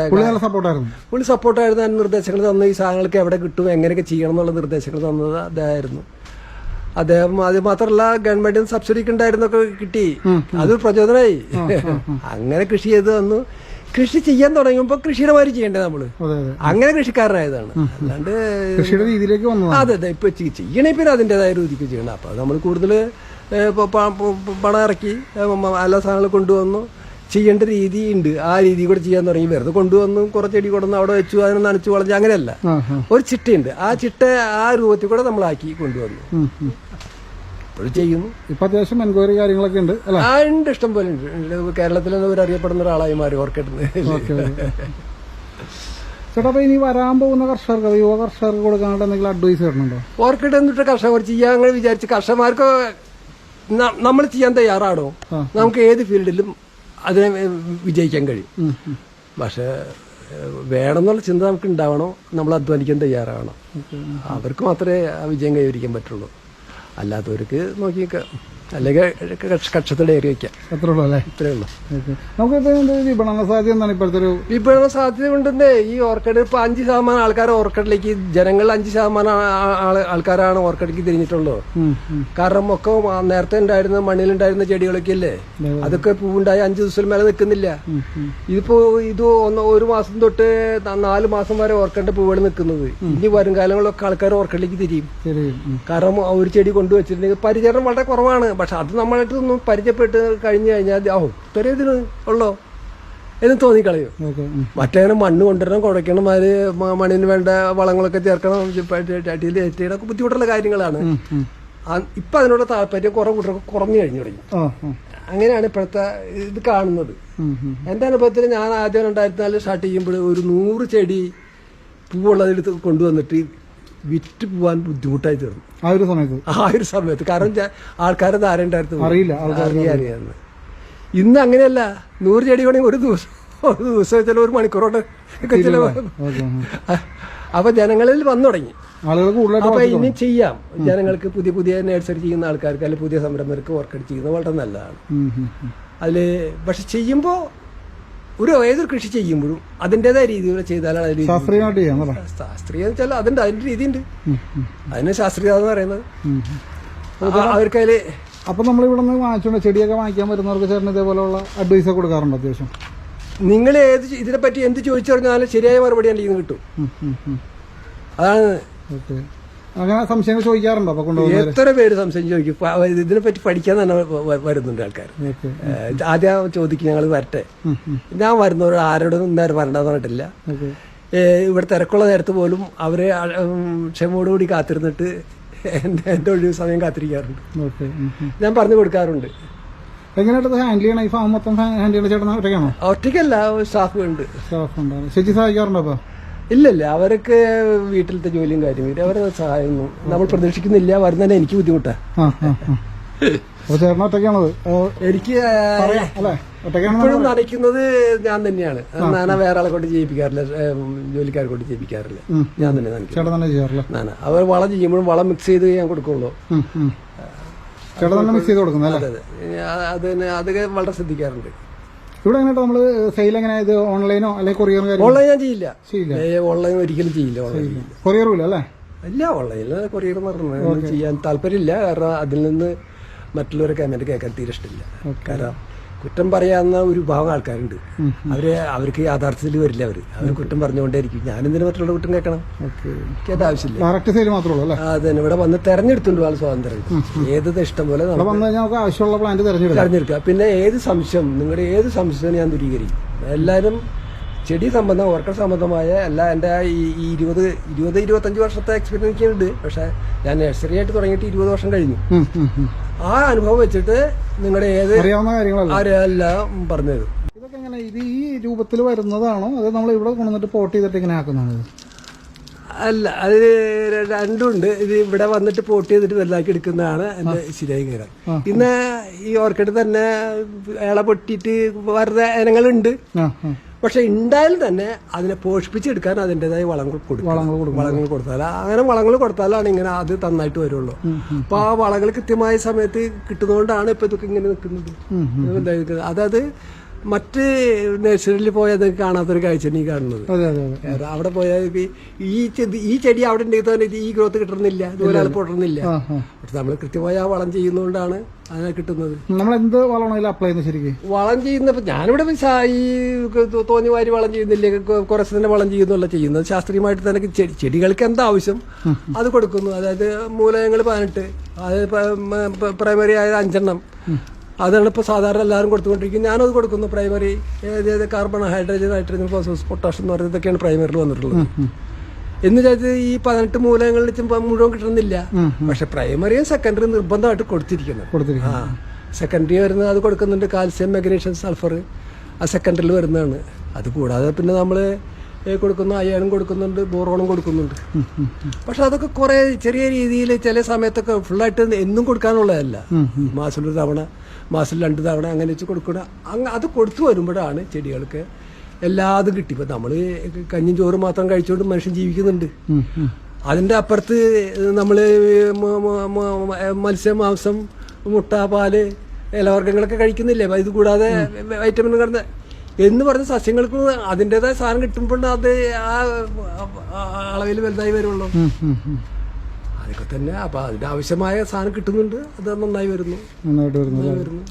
പുള്ളി സപ്പോർട്ടായിരുന്നു. അതിന് നിർദ്ദേശങ്ങൾ തന്നു. ഈ സാധനങ്ങൾക്ക് എവിടെ കിട്ടും എങ്ങനെയൊക്കെ ചെയ്യണം എന്നുള്ള നിർദ്ദേശങ്ങൾ തന്നത് അദ്ദേഹമായിരുന്നു അദ്ദേഹം അത് മാത്രമല്ല ഗവൺമെന്റിന് സബ്സിഡി ഉണ്ടായിരുന്നൊക്കെ കിട്ടി. അത് പ്രചോദനമായി. അങ്ങനെ കൃഷി ചെയ്ത് തന്നു. കൃഷി ചെയ്യാൻ തുടങ്ങിയപ്പോൾ കൃഷിയുടെ മാതിരി ചെയ്യേണ്ടത് നമ്മൾ. അങ്ങനെ കൃഷിക്കാരനായതാണ്. അല്ലാണ്ട് കൃഷിയുടെ രീതിയിലേക്ക് അതെ അതെ. ഇപ്പൊ ചെയ്യണേ പിന്നെ അതിന്റെതായ രീതിക്ക് ചെയ്യണം. അപ്പൊ നമ്മൾ കൂടുതൽ പണം ഇറക്കി എല്ലാ സാധനങ്ങൾ കൊണ്ടുവന്നു. ചെയ്യേണ്ട രീതി ഉണ്ട് ആ രീതി കൂടെ ചെയ്യാൻ തുടങ്ങി. വെറുതെ കൊണ്ടുവന്നു കുറച്ച് ചെടി കൊണ്ടുവന്ന് അവിടെ വെച്ചു അതിനെ നനച്ചു വളഞ്ഞു അങ്ങനെയല്ല. ഒരു ചിട്ടയുണ്ട്. ആ ചിട്ട ആ രൂപത്തിൽ കൂടെ നമ്മളാക്കി കൊണ്ടുവന്നു. ഉം. ചെയ്യുന്നു. ഇപ്പൊ അത്യാവശ്യം എൻക്വയറി കാര്യങ്ങളൊക്കെ ഉണ്ട് അല്ലെ? ആ ഉണ്ട്. ഇഷ്ടം പോലെ ഉണ്ട്. കേരളത്തിൽ ഒരു അറിയപ്പെടുന്ന ഒരാളായി മാറി ഓർക്കിഡിന് ചേട്ടാ അപ്പൊ ഇനി വരാൻ പോകുന്ന കർഷകർക്ക് അത് യുവ കർഷകർക്ക് കൊടുക്കാനായിട്ട് എന്തെങ്കിലും അഡ്വൈസ് തരണുണ്ടോ ഓർക്കിഡ് എന്നിട്ട് കർഷകർ ചെയ്യാൻ വിചാരിച്ച് കർഷകർക്ക് നമ്മൾ ചെയ്യാൻ തയ്യാറാണോ? നമുക്ക് ഏത് ഫീൽഡിലും അതിനെ വിജയിക്കാൻ കഴിയും. പക്ഷേ വേണമെന്നുള്ള ചിന്ത നമുക്ക് ഉണ്ടാവണോ നമ്മൾ അധ്വാനിക്കാൻ തയ്യാറാവണം. അവർക്ക് മാത്രമേ ആ വിജയം കൈവരിക്കാൻ പറ്റുള്ളൂ. അല്ലാത്തവർക്ക് നോക്കി നിൽക്കാം അല്ലെങ്കിൽ കക്ഷത്തോടെ ഏറി വയ്ക്കാം അത്രേ ഉള്ളൂ അല്ലേ? ഇത്രേ ഉള്ളൂ. ഓക്കെ. നമുക്കിപ്പോ എന്ത് വിപണന സാധ്യത എന്താണ് ഇപ്പോഴത്തെ ഒരു വിപണന സാധ്യത ഉണ്ടെന്നേ. ഈ ഓർക്കിഡ് ഇപ്പൊ അഞ്ച് ശതമാനം ആൾക്കാർ ഓർക്കിഡിലേക്ക് ജനങ്ങൾ അഞ്ച് ശതമാനം ആൾക്കാരാണ് ഓർക്കിഡിലേക്ക് തിരിഞ്ഞിട്ടുള്ളത്. കാരണം ഒക്കെ നേരത്തെ ഉണ്ടായിരുന്ന മണ്ണിൽ ഉണ്ടായിരുന്ന ചെടികളൊക്കെ അല്ലേ അതൊക്കെ പൂവുണ്ടായി അഞ്ചു ദിവസം മേലെ നിൽക്കുന്നില്ല. ഇതിപ്പോ ഇത് ഒന്ന് ഒരു മാസം തൊട്ട് നാല് മാസം വരെ ഓർക്കിഡിന്റെ പൂവുകൾ നിൽക്കുന്നത്. ഇനി വരും കാലങ്ങളിലൊക്കെ ആൾക്കാർ ഓർക്കിഡിലേക്ക് തിരിയും. കാരണം ഒരു ചെടി കൊണ്ടുവച്ചിട്ടുണ്ടെങ്കിൽ പരിചരണം വളരെ കുറവാണ്. പക്ഷെ അത് നമ്മളായിട്ട് ഒന്ന് പരിചയപ്പെട്ട് കഴിഞ്ഞു കഴിഞ്ഞാൽ ഓ ഇത്രയും ഇതിന് ഉള്ളോ എന്ന് തോന്നിക്കളയും. മറ്റേ മണ്ണ് കൊണ്ടുവരണം കുഴയ്ക്കണം അത് മണ്ണിന് വേണ്ട വളങ്ങളൊക്കെ ചേർക്കണം ചട്ടിയിൽ ഏറ്റിയുടെ ബുദ്ധിമുട്ടുള്ള കാര്യങ്ങളാണ് ഇപ്പൊ അതിനോട് താല്പര്യം കുറെ കൂട്ടർക്ക് കുറഞ്ഞു കഴിഞ്ഞു തുടങ്ങി. അങ്ങനെയാണ് ഇപ്പോഴത്തെ ഇത് കാണുന്നത് എന്റെ. എന്റെ അനുഭവത്തിൽ ഞാൻ ആദ്യം രണ്ടായിരത്തി നാലിൽ സ്റ്റാർട്ട് ചെയ്യുമ്പോൾ ഒരു നൂറ് ചെടി പൂവുള്ളതെടുത്ത് കൊണ്ടുവന്നിട്ട് വിറ്റ് പോവാൻ ബുദ്ധിമുട്ടായി തീർന്നു. ആ ഒരു സമയത്ത്? ആ ഒരു സമയത്ത്. കാരണം ആൾക്കാരെ ആരുണ്ടായിരുന്നു അറിയില്ല അറിയാറിയാന്ന് ഇന്ന് അങ്ങനെയല്ല. നൂറ് ചെടി വേണമെങ്കിൽ ഒരു ദിവസം ഒരു ദിവസം ചില ഒരു മണിക്കൂറോട് ഒക്കെ ചില അപ്പൊ ജനങ്ങളിൽ വന്നു തുടങ്ങി. അപ്പൊ ഇനി ചെയ്യാം. ജനങ്ങൾക്ക് പുതിയ പുതിയ നഴ്സറി ചെയ്യുന്ന ആൾക്കാർക്ക് അല്ലെങ്കിൽ പുതിയ സംരംഭകർക്ക് വർക്ക് ചെയ്യുന്നത് വളരെ നല്ലതാണ്. അതിൽ പക്ഷെ ചെയ്യുമ്പോൾ ഒരു ഏതൊരു കൃഷി ചെയ്യുമ്പോഴും അതിന്റെതായ രീതിയിൽ ചെയ്താലാണ് അതിൽ ശാസ്ത്രീയം വെച്ചാൽ അതിന്റെ അതിന്റെ രീതിയുണ്ട്. അതിന് ശാസ്ത്രീയത എന്ന് പറയുന്നത്. അവർക്ക് അതിൽ അപ്പൊ നമ്മൾ ഇവിടെ നിന്ന് വാങ്ങിച്ചോണ്ട് ചെടിയൊക്കെ വാങ്ങിക്കാൻ വരുന്നവർക്ക് ചേട്ടൻ ഇതേപോലെയുള്ള അഡ്വൈസ് കൊടുക്കാറുണ്ട് അത്യാവശ്യം? നിങ്ങൾ ഏത് ഇതിനെപ്പറ്റി എന്ത് ചോദിച്ചു പറഞ്ഞാലും ശരിയായ മറുപടി എന്റെ കിട്ടും. അതാണ് ഓക്കെ അങ്ങനെ സംശയങ്ങൾ ചോദിക്കാറുണ്ടോ അപ്പൊ കൊണ്ടുപോകുന്നവര്? എത്ര പേര് സംശയം ചോദിക്കും? ഇതിനെ പറ്റി പഠിക്കാൻ തന്നെ വരുന്നുണ്ട് ആൾക്കാർ ആദ്യം ചോദിക്കും ഞങ്ങൾ വരട്ടെ. ഞാൻ വരുന്നവർ ആരോടും നേരം വരണ്ടെന്ന് പറഞ്ഞിട്ടില്ല. ഇവിടെ തിരക്കുള്ള നേരത്ത് പോലും അവരെ ക്ഷമയോടുകൂടി കാത്തിരുന്നിട്ട് എന്റെ എന്റെ ഒഴിവ് സമയം കാത്തിരിക്കാറുണ്ട്. ഞാൻ പറഞ്ഞു കൊടുക്കാറുണ്ട്. ഹാൻഡിൽ ചെയ്യണം? ഈ ഫാം മൊത്തം ഹാൻഡിൽ ചെയ്യണ ചേട്ടൻ ഒറ്റയ്ക്കാണോ? ഒറ്റയ്ക്കല്ല സ്റ്റാഫ് ഉണ്ട് സ്റ്റാഫ് ഉണ്ടാവും ചേച്ചി സഹായിക്കാറുണ്ടോ അപ്പൊ? ഇല്ലല്ല അവരൊക്കെ വീട്ടിലത്തെ ജോലിയും കാര്യം വരും അവരെ സഹായമൊന്നും നമ്മൾ പ്രതീക്ഷിക്കുന്നില്ല വരുന്നതന്നെ എനിക്ക് ബുദ്ധിമുട്ടാ. ചേട്ടൻ ഒറ്റയ്ക്കാണത്? എനിക്ക് ഇപ്പോഴും നനയ്ക്കുന്നത് ഞാൻ തന്നെയാണ്. നാന വേറെ ആളെ കൊണ്ട് ചെയ്യിപ്പിക്കാറില്ല ജോലിക്കാരെ കൊണ്ട് ചെയ്യിപ്പിക്കാറില്ല ഞാൻ തന്നെ നനയ്ക്കും നാന. അവർ വളം ചെയ്യുമ്പോഴും വളം മിക്സ് ചെയ്ത് ഞാൻ കൊടുക്കുള്ളൂ. അത് തന്നെ അത് വളരെ ശ്രദ്ധിക്കാറുണ്ട്. ഇവിടെ എങ്ങനെയാ നമ്മൾ സെയിൽ എങ്ങനെയാ ഇത് ഓൺലൈനോ അല്ലെങ്കിൽ കൊറിയർ ഓൺലൈൻ ഞാൻ ചെയ്യില്ല. ചെയ്യില്ല. ഓൺലൈൻ ഒരിക്കലും ചെയ്യില്ല ഓൺലൈൻ കൊറിയറും ഇല്ല അല്ലേ? ഇല്ല ഓൺലൈനിൽ കൊറിയർ പറഞ്ഞു ചെയ്യാൻ താല്പര്യമില്ല. കാരണം അതിൽ നിന്ന് മറ്റുള്ളവരെ കമന്റ് കേൾക്കാൻ തീരെ ഇഷ്ടമില്ല. കാരണം കുറ്റം പറയാവുന്ന ഒരു വിഭാഗം ആൾക്കാരുണ്ട്. അവർ അവർക്ക് യാഥാർത്ഥ്യത്തിൽ വരില്ല അവർ. അവർ കുറ്റം പറഞ്ഞുകൊണ്ടേയിരിക്കും. ഞാനെന്തിനു മറ്റുള്ള കുറ്റം കേൾക്കണം? എനിക്ക് അത് ആവശ്യമില്ല. ഡയറക്റ്റ് സെയിൽ മാത്രമേ ഉള്ളൂ അല്ലേ? അത് തന്നെ ഇവിടെ വന്ന് തെരഞ്ഞെടുത്തുണ്ട് ആൾ സ്വാതന്ത്ര്യം ഏത് ഇഷ്ടം പോലെ ആവശ്യമുള്ള പ്ലാന്റ് തെരഞ്ഞെടുക്കുക പിന്നെ ഏത് സംശയം നിങ്ങളുടെ ഏത് സംശയം ഞാൻ ദൂരീകരിക്കും. എല്ലാവരും ചെടി സംബന്ധം ഓർക്കൽ സംബന്ധമായ എല്ലാ എന്റെ ഈ ഇരുപത് ഇരുപത് ഇരുപത്തഞ്ച് വർഷത്തെ എക്സ്പീരിയൻസ് ഉണ്ട്. പക്ഷേ ഞാൻ നഴ്സറി ആയിട്ട് തുടങ്ങിയിട്ട് ഇരുപത് വർഷം കഴിഞ്ഞു. ആ അനുഭവം വെച്ചിട്ട് നിങ്ങളുടെ ഏത് അറിയാവുന്ന കാര്യങ്ങളല്ല? ആരെല്ലാം പറഞ്ഞു തരും ഇതൊക്കെ എങ്ങനെ ഇത് ഈ രൂപത്തിൽ വരുന്നതാണോ? അത് നമ്മൾ ഇവിടെ കൊണ്ടുവന്നിട്ട് പോട്ട് ചെയ്തിട്ട് ഇങ്ങനെ ആക്കുന്നതാണ്? അല്ല അത് രണ്ടുണ്ട് ഇത് ഇവിടെ വന്നിട്ട് പോട്ട് ചെയ്തിട്ട് വെള്ളാക്കി എടുക്കുന്നതാണ് എന്റെ ശരിയായി കയറാൻ ഇന്ന് ഈ ഓർക്കിഡ് തന്നെ ഇള പൊട്ടിയിട്ട് വെറുതെ ഇനങ്ങളുണ്ട്. പക്ഷെ ഉണ്ടായാലും തന്നെ അതിനെ പോഷിപ്പിച്ചെടുക്കാൻ അതിന്റെതായ വളങ്ങൾ കൊടുക്കും വളങ്ങൾ കൊടുക്കും വളങ്ങൾ കൊടുത്താൽ അങ്ങനെ വളങ്ങൾ കൊടുത്താലാണ് ഇങ്ങനെ അത് നന്നായിട്ട് വരുള്ളൂ. അപ്പൊ ആ വളങ്ങൾ കൃത്യമായ സമയത്ത് കിട്ടുന്നതുകൊണ്ടാണ് ഇപ്പൊ ഇതൊക്കെ ഇങ്ങനെ നിൽക്കുന്നത്. അതായത് മറ്റ് നഴ്സറിയിൽ പോയാൽ അത് കാണാത്തൊരു കാഴ്ച നീ കാണുന്നത്. അവിടെ പോയാൽ ഈ ചെടി ഈ ചെടി അവിടെ ഉണ്ടെങ്കിൽ തന്നെ ഈ ഗ്രോത്ത് കിട്ടണമെന്നില്ല. ഇതുപോലെ പൊട്ടണമെന്നില്ല. പക്ഷെ നമ്മൾ കൃത്യമായി ആ വളം ചെയ്യുന്നതുകൊണ്ടാണ് അതിനെ കിട്ടുന്നത്. നമ്മൾ എന്ത് വളമാണോ അപ്ലൈ ചെയ്യുന്നത് ശരിക്കും? വളം ചെയ്യുന്നപ്പോ ഞാനിവിടെ ഈ തോന്നി വാരി വളം ചെയ്യുന്നില്ല കുറച്ച് തന്നെ വളം ചെയ്യുന്നുള്ള ചെയ്യുന്നത്. ശാസ്ത്രീയമായിട്ട് തന്നെ ചെടി ചെടികൾക്ക് എന്താ ആവശ്യം അത് കൊടുക്കുന്നു. അതായത് മൂലകങ്ങൾ പതിനെട്ട് അത് പ്രൈമറി ആയത് അഞ്ചെണ്ണം. അതാണ് ഇപ്പോൾ സാധാരണ എല്ലാവരും കൊടുത്തുകൊണ്ടിരിക്കുന്നത്. ഞാനത് കൊടുക്കുന്നു. Primary carbon hydrogen nitrogen phosphorus potassium എന്ന് പറയുന്നത് ഇതൊക്കെയാണ് പ്രൈമറിയിൽ വന്നിട്ടുള്ളത് എന്ന് വെച്ചാൽ ഈ പതിനെട്ട് മൂലങ്ങളിൽ മുഴുവൻ കിട്ടുന്നില്ല. പക്ഷെ പ്രൈമറിയും സെക്കൻഡറി നിർബന്ധമായിട്ട് കൊടുത്തിരിക്കുന്നു. കൊടുത്തിരിക്കുന്നത് ആ സെക്കൻഡറി വരുന്നത് അത് കൊടുക്കുന്നുണ്ട് കാൽസ്യം മെഗ്നീഷ്യം സൾഫർ ആ സെക്കൻഡറിൽ വരുന്നതാണ്. അത് കൂടാതെ പിന്നെ നമ്മൾ കൊടുക്കുന്ന അയണും കൊടുക്കുന്നുണ്ട് ബോറോണും കൊടുക്കുന്നുണ്ട്. പക്ഷെ അതൊക്കെ കുറേ ചെറിയ രീതിയിൽ ചില സമയത്തൊക്കെ ഫുള്ളായിട്ട് എന്നും കൊടുക്കാനുള്ളതല്ല. മാസത്തിൽ ഒരു തവണ മാസത്തിൽ രണ്ട് തവണ അങ്ങനെ വെച്ച് കൊടുക്കണം അങ്ങ് അത് കൊടുത്തു വരുമ്പോഴാണ് ചെടികൾക്ക് എല്ലാതും കിട്ടി. ഇപ്പം നമ്മൾ കഞ്ഞും ചോറും മാത്രം കഴിച്ചുകൊണ്ട് മനുഷ്യൻ ജീവിക്കുന്നുണ്ട്. അതിന്റെ. അതിന്റെ അപ്പുറത്ത് നമ്മൾ മത്സ്യം മാംസം മുട്ട പാൽ ഇലവർഗങ്ങളൊക്കെ കഴിക്കുന്നില്ലേ? ഇത് കൂടാതെ വൈറ്റമിൻ കടന്ന്. എന്ന് പറഞ്ഞ സസ്യങ്ങൾക്ക് അതിന്റെതായ സാധനം കിട്ടുമ്പോൾ അത് ആ അളവിൽ വലുതായി വരുള്ളൂ. അതൊക്കെ തന്നെ. അപ്പം അതിന്റെ ആവശ്യമായ സാധനം കിട്ടുന്നുണ്ട്. അത് നന്നായി വരുന്നു. നന്നായിട്ട് വരുന്നു വരുന്നു.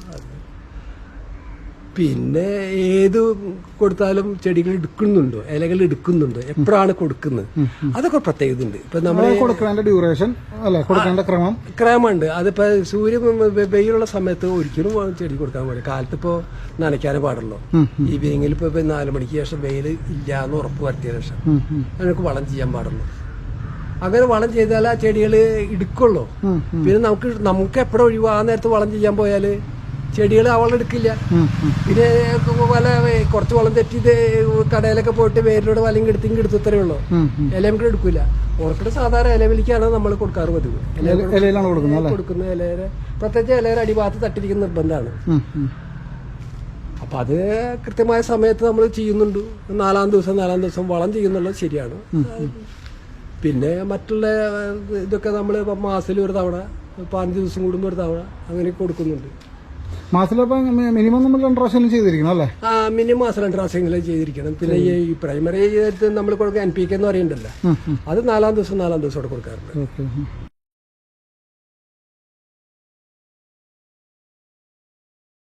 പിന്നെ ഏത് കൊടുത്താലും ചെടികൾ എടുക്കുന്നുണ്ടോ? ഇലകൾ എടുക്കുന്നുണ്ടോ? എപ്പോഴാണ് കൊടുക്കുന്നത്? അതൊക്കെ പ്രത്യേകത ഉണ്ട്. ഇപ്പൊ നമ്മൾ കൊടുക്കേണ്ട ഡ്യൂറേഷൻ അല്ല? കൊടുക്കേണ്ട ക്രമം. ക്രമമുണ്ട്. അതിപ്പോ സൂര്യൻ വെയിലുള്ള സമയത്ത് ഒരിക്കലും ചെടി കൊടുക്കാൻ പാടില്ല. കാലത്ത് ഇപ്പോ നനയ്ക്കാനേ പാടുള്ളൂ. ഈവനിങ്ങിൽ വെയിൽ ഇപ്പൊ നാല് മണിക്ക് ശേഷം വെയിൽ ഇല്ല എന്ന് ഉറപ്പ് വരുത്തിയ ശേഷം ഉം. വളം ചെയ്യാൻ പാടുള്ളൂ. അങ്ങനെ വളം ചെയ്താൽ ആ ചെടികൾ എടുക്കുള്ളൂ. പിന്നെ നമുക്ക് നമുക്ക് എപ്പോഴും ഒഴിവാ? ആ നേരത്ത് വളം ചെയ്യാൻ പോയാൽ ചെടികൾ അവളെ എടുക്കില്ല. ഉം, ഉം. പിന്നെ വല കുറച്ച് വളം തെറ്റിയിട്ട് കടയിലൊക്കെ പോയിട്ട് വേരിലൂടെ വലയും കെടുത്തിങ് എടുത്തത്രേ ഉള്ളൂ. ഇലയും കൂടെ എടുക്കില്ല ഓർക്കിഡ് സാധാരണ ഇലവിലിക്കാണ് നമ്മൾ കൊടുക്കാറ് പതിവ്. കൊടുക്കുന്ന ഇലയുടെ പ്രത്യേകിച്ച് ഇലയുടെ അടിഭാഗത്ത് തട്ടിരിക്കുന്ന നിർബന്ധമാണ്. അപ്പൊ അത് കൃത്യമായ സമയത്ത് നമ്മൾ ചെയ്യുന്നുണ്ട്. നാലാം ദിവസം നാലാം ദിവസം വളം ചെയ്യുന്നുള്ളത് ശരിയാണ്. പിന്നെ മറ്റുള്ള ഇതൊക്കെ നമ്മൾ മാസത്തിൽ ഒരു തവണ പതിനഞ്ച് ദിവസം കൂടുമ്പോൾ ഒരു തവണ അങ്ങനെ കൊടുക്കുന്നുണ്ട്. മാസത്തിലപ്പോ മിനിമം നമ്മൾ രണ്ട് പ്രാവശ്യം ചെയ്തിരിക്കണം അല്ലേ? ആ മിനിമം മാസം രണ്ട് പ്രാവശ്യമെങ്കിലും ചെയ്തിരിക്കണം. പിന്നെ ഈ പ്രൈമറി നമ്മൾ കൊടുക്കുക എൻ പി കെ എന്ന് പറയുന്നുണ്ടല്ലോ. അത് നാലാം ദിവസം നാലാം ദിവസം കൊടുക്കാറുണ്ട്.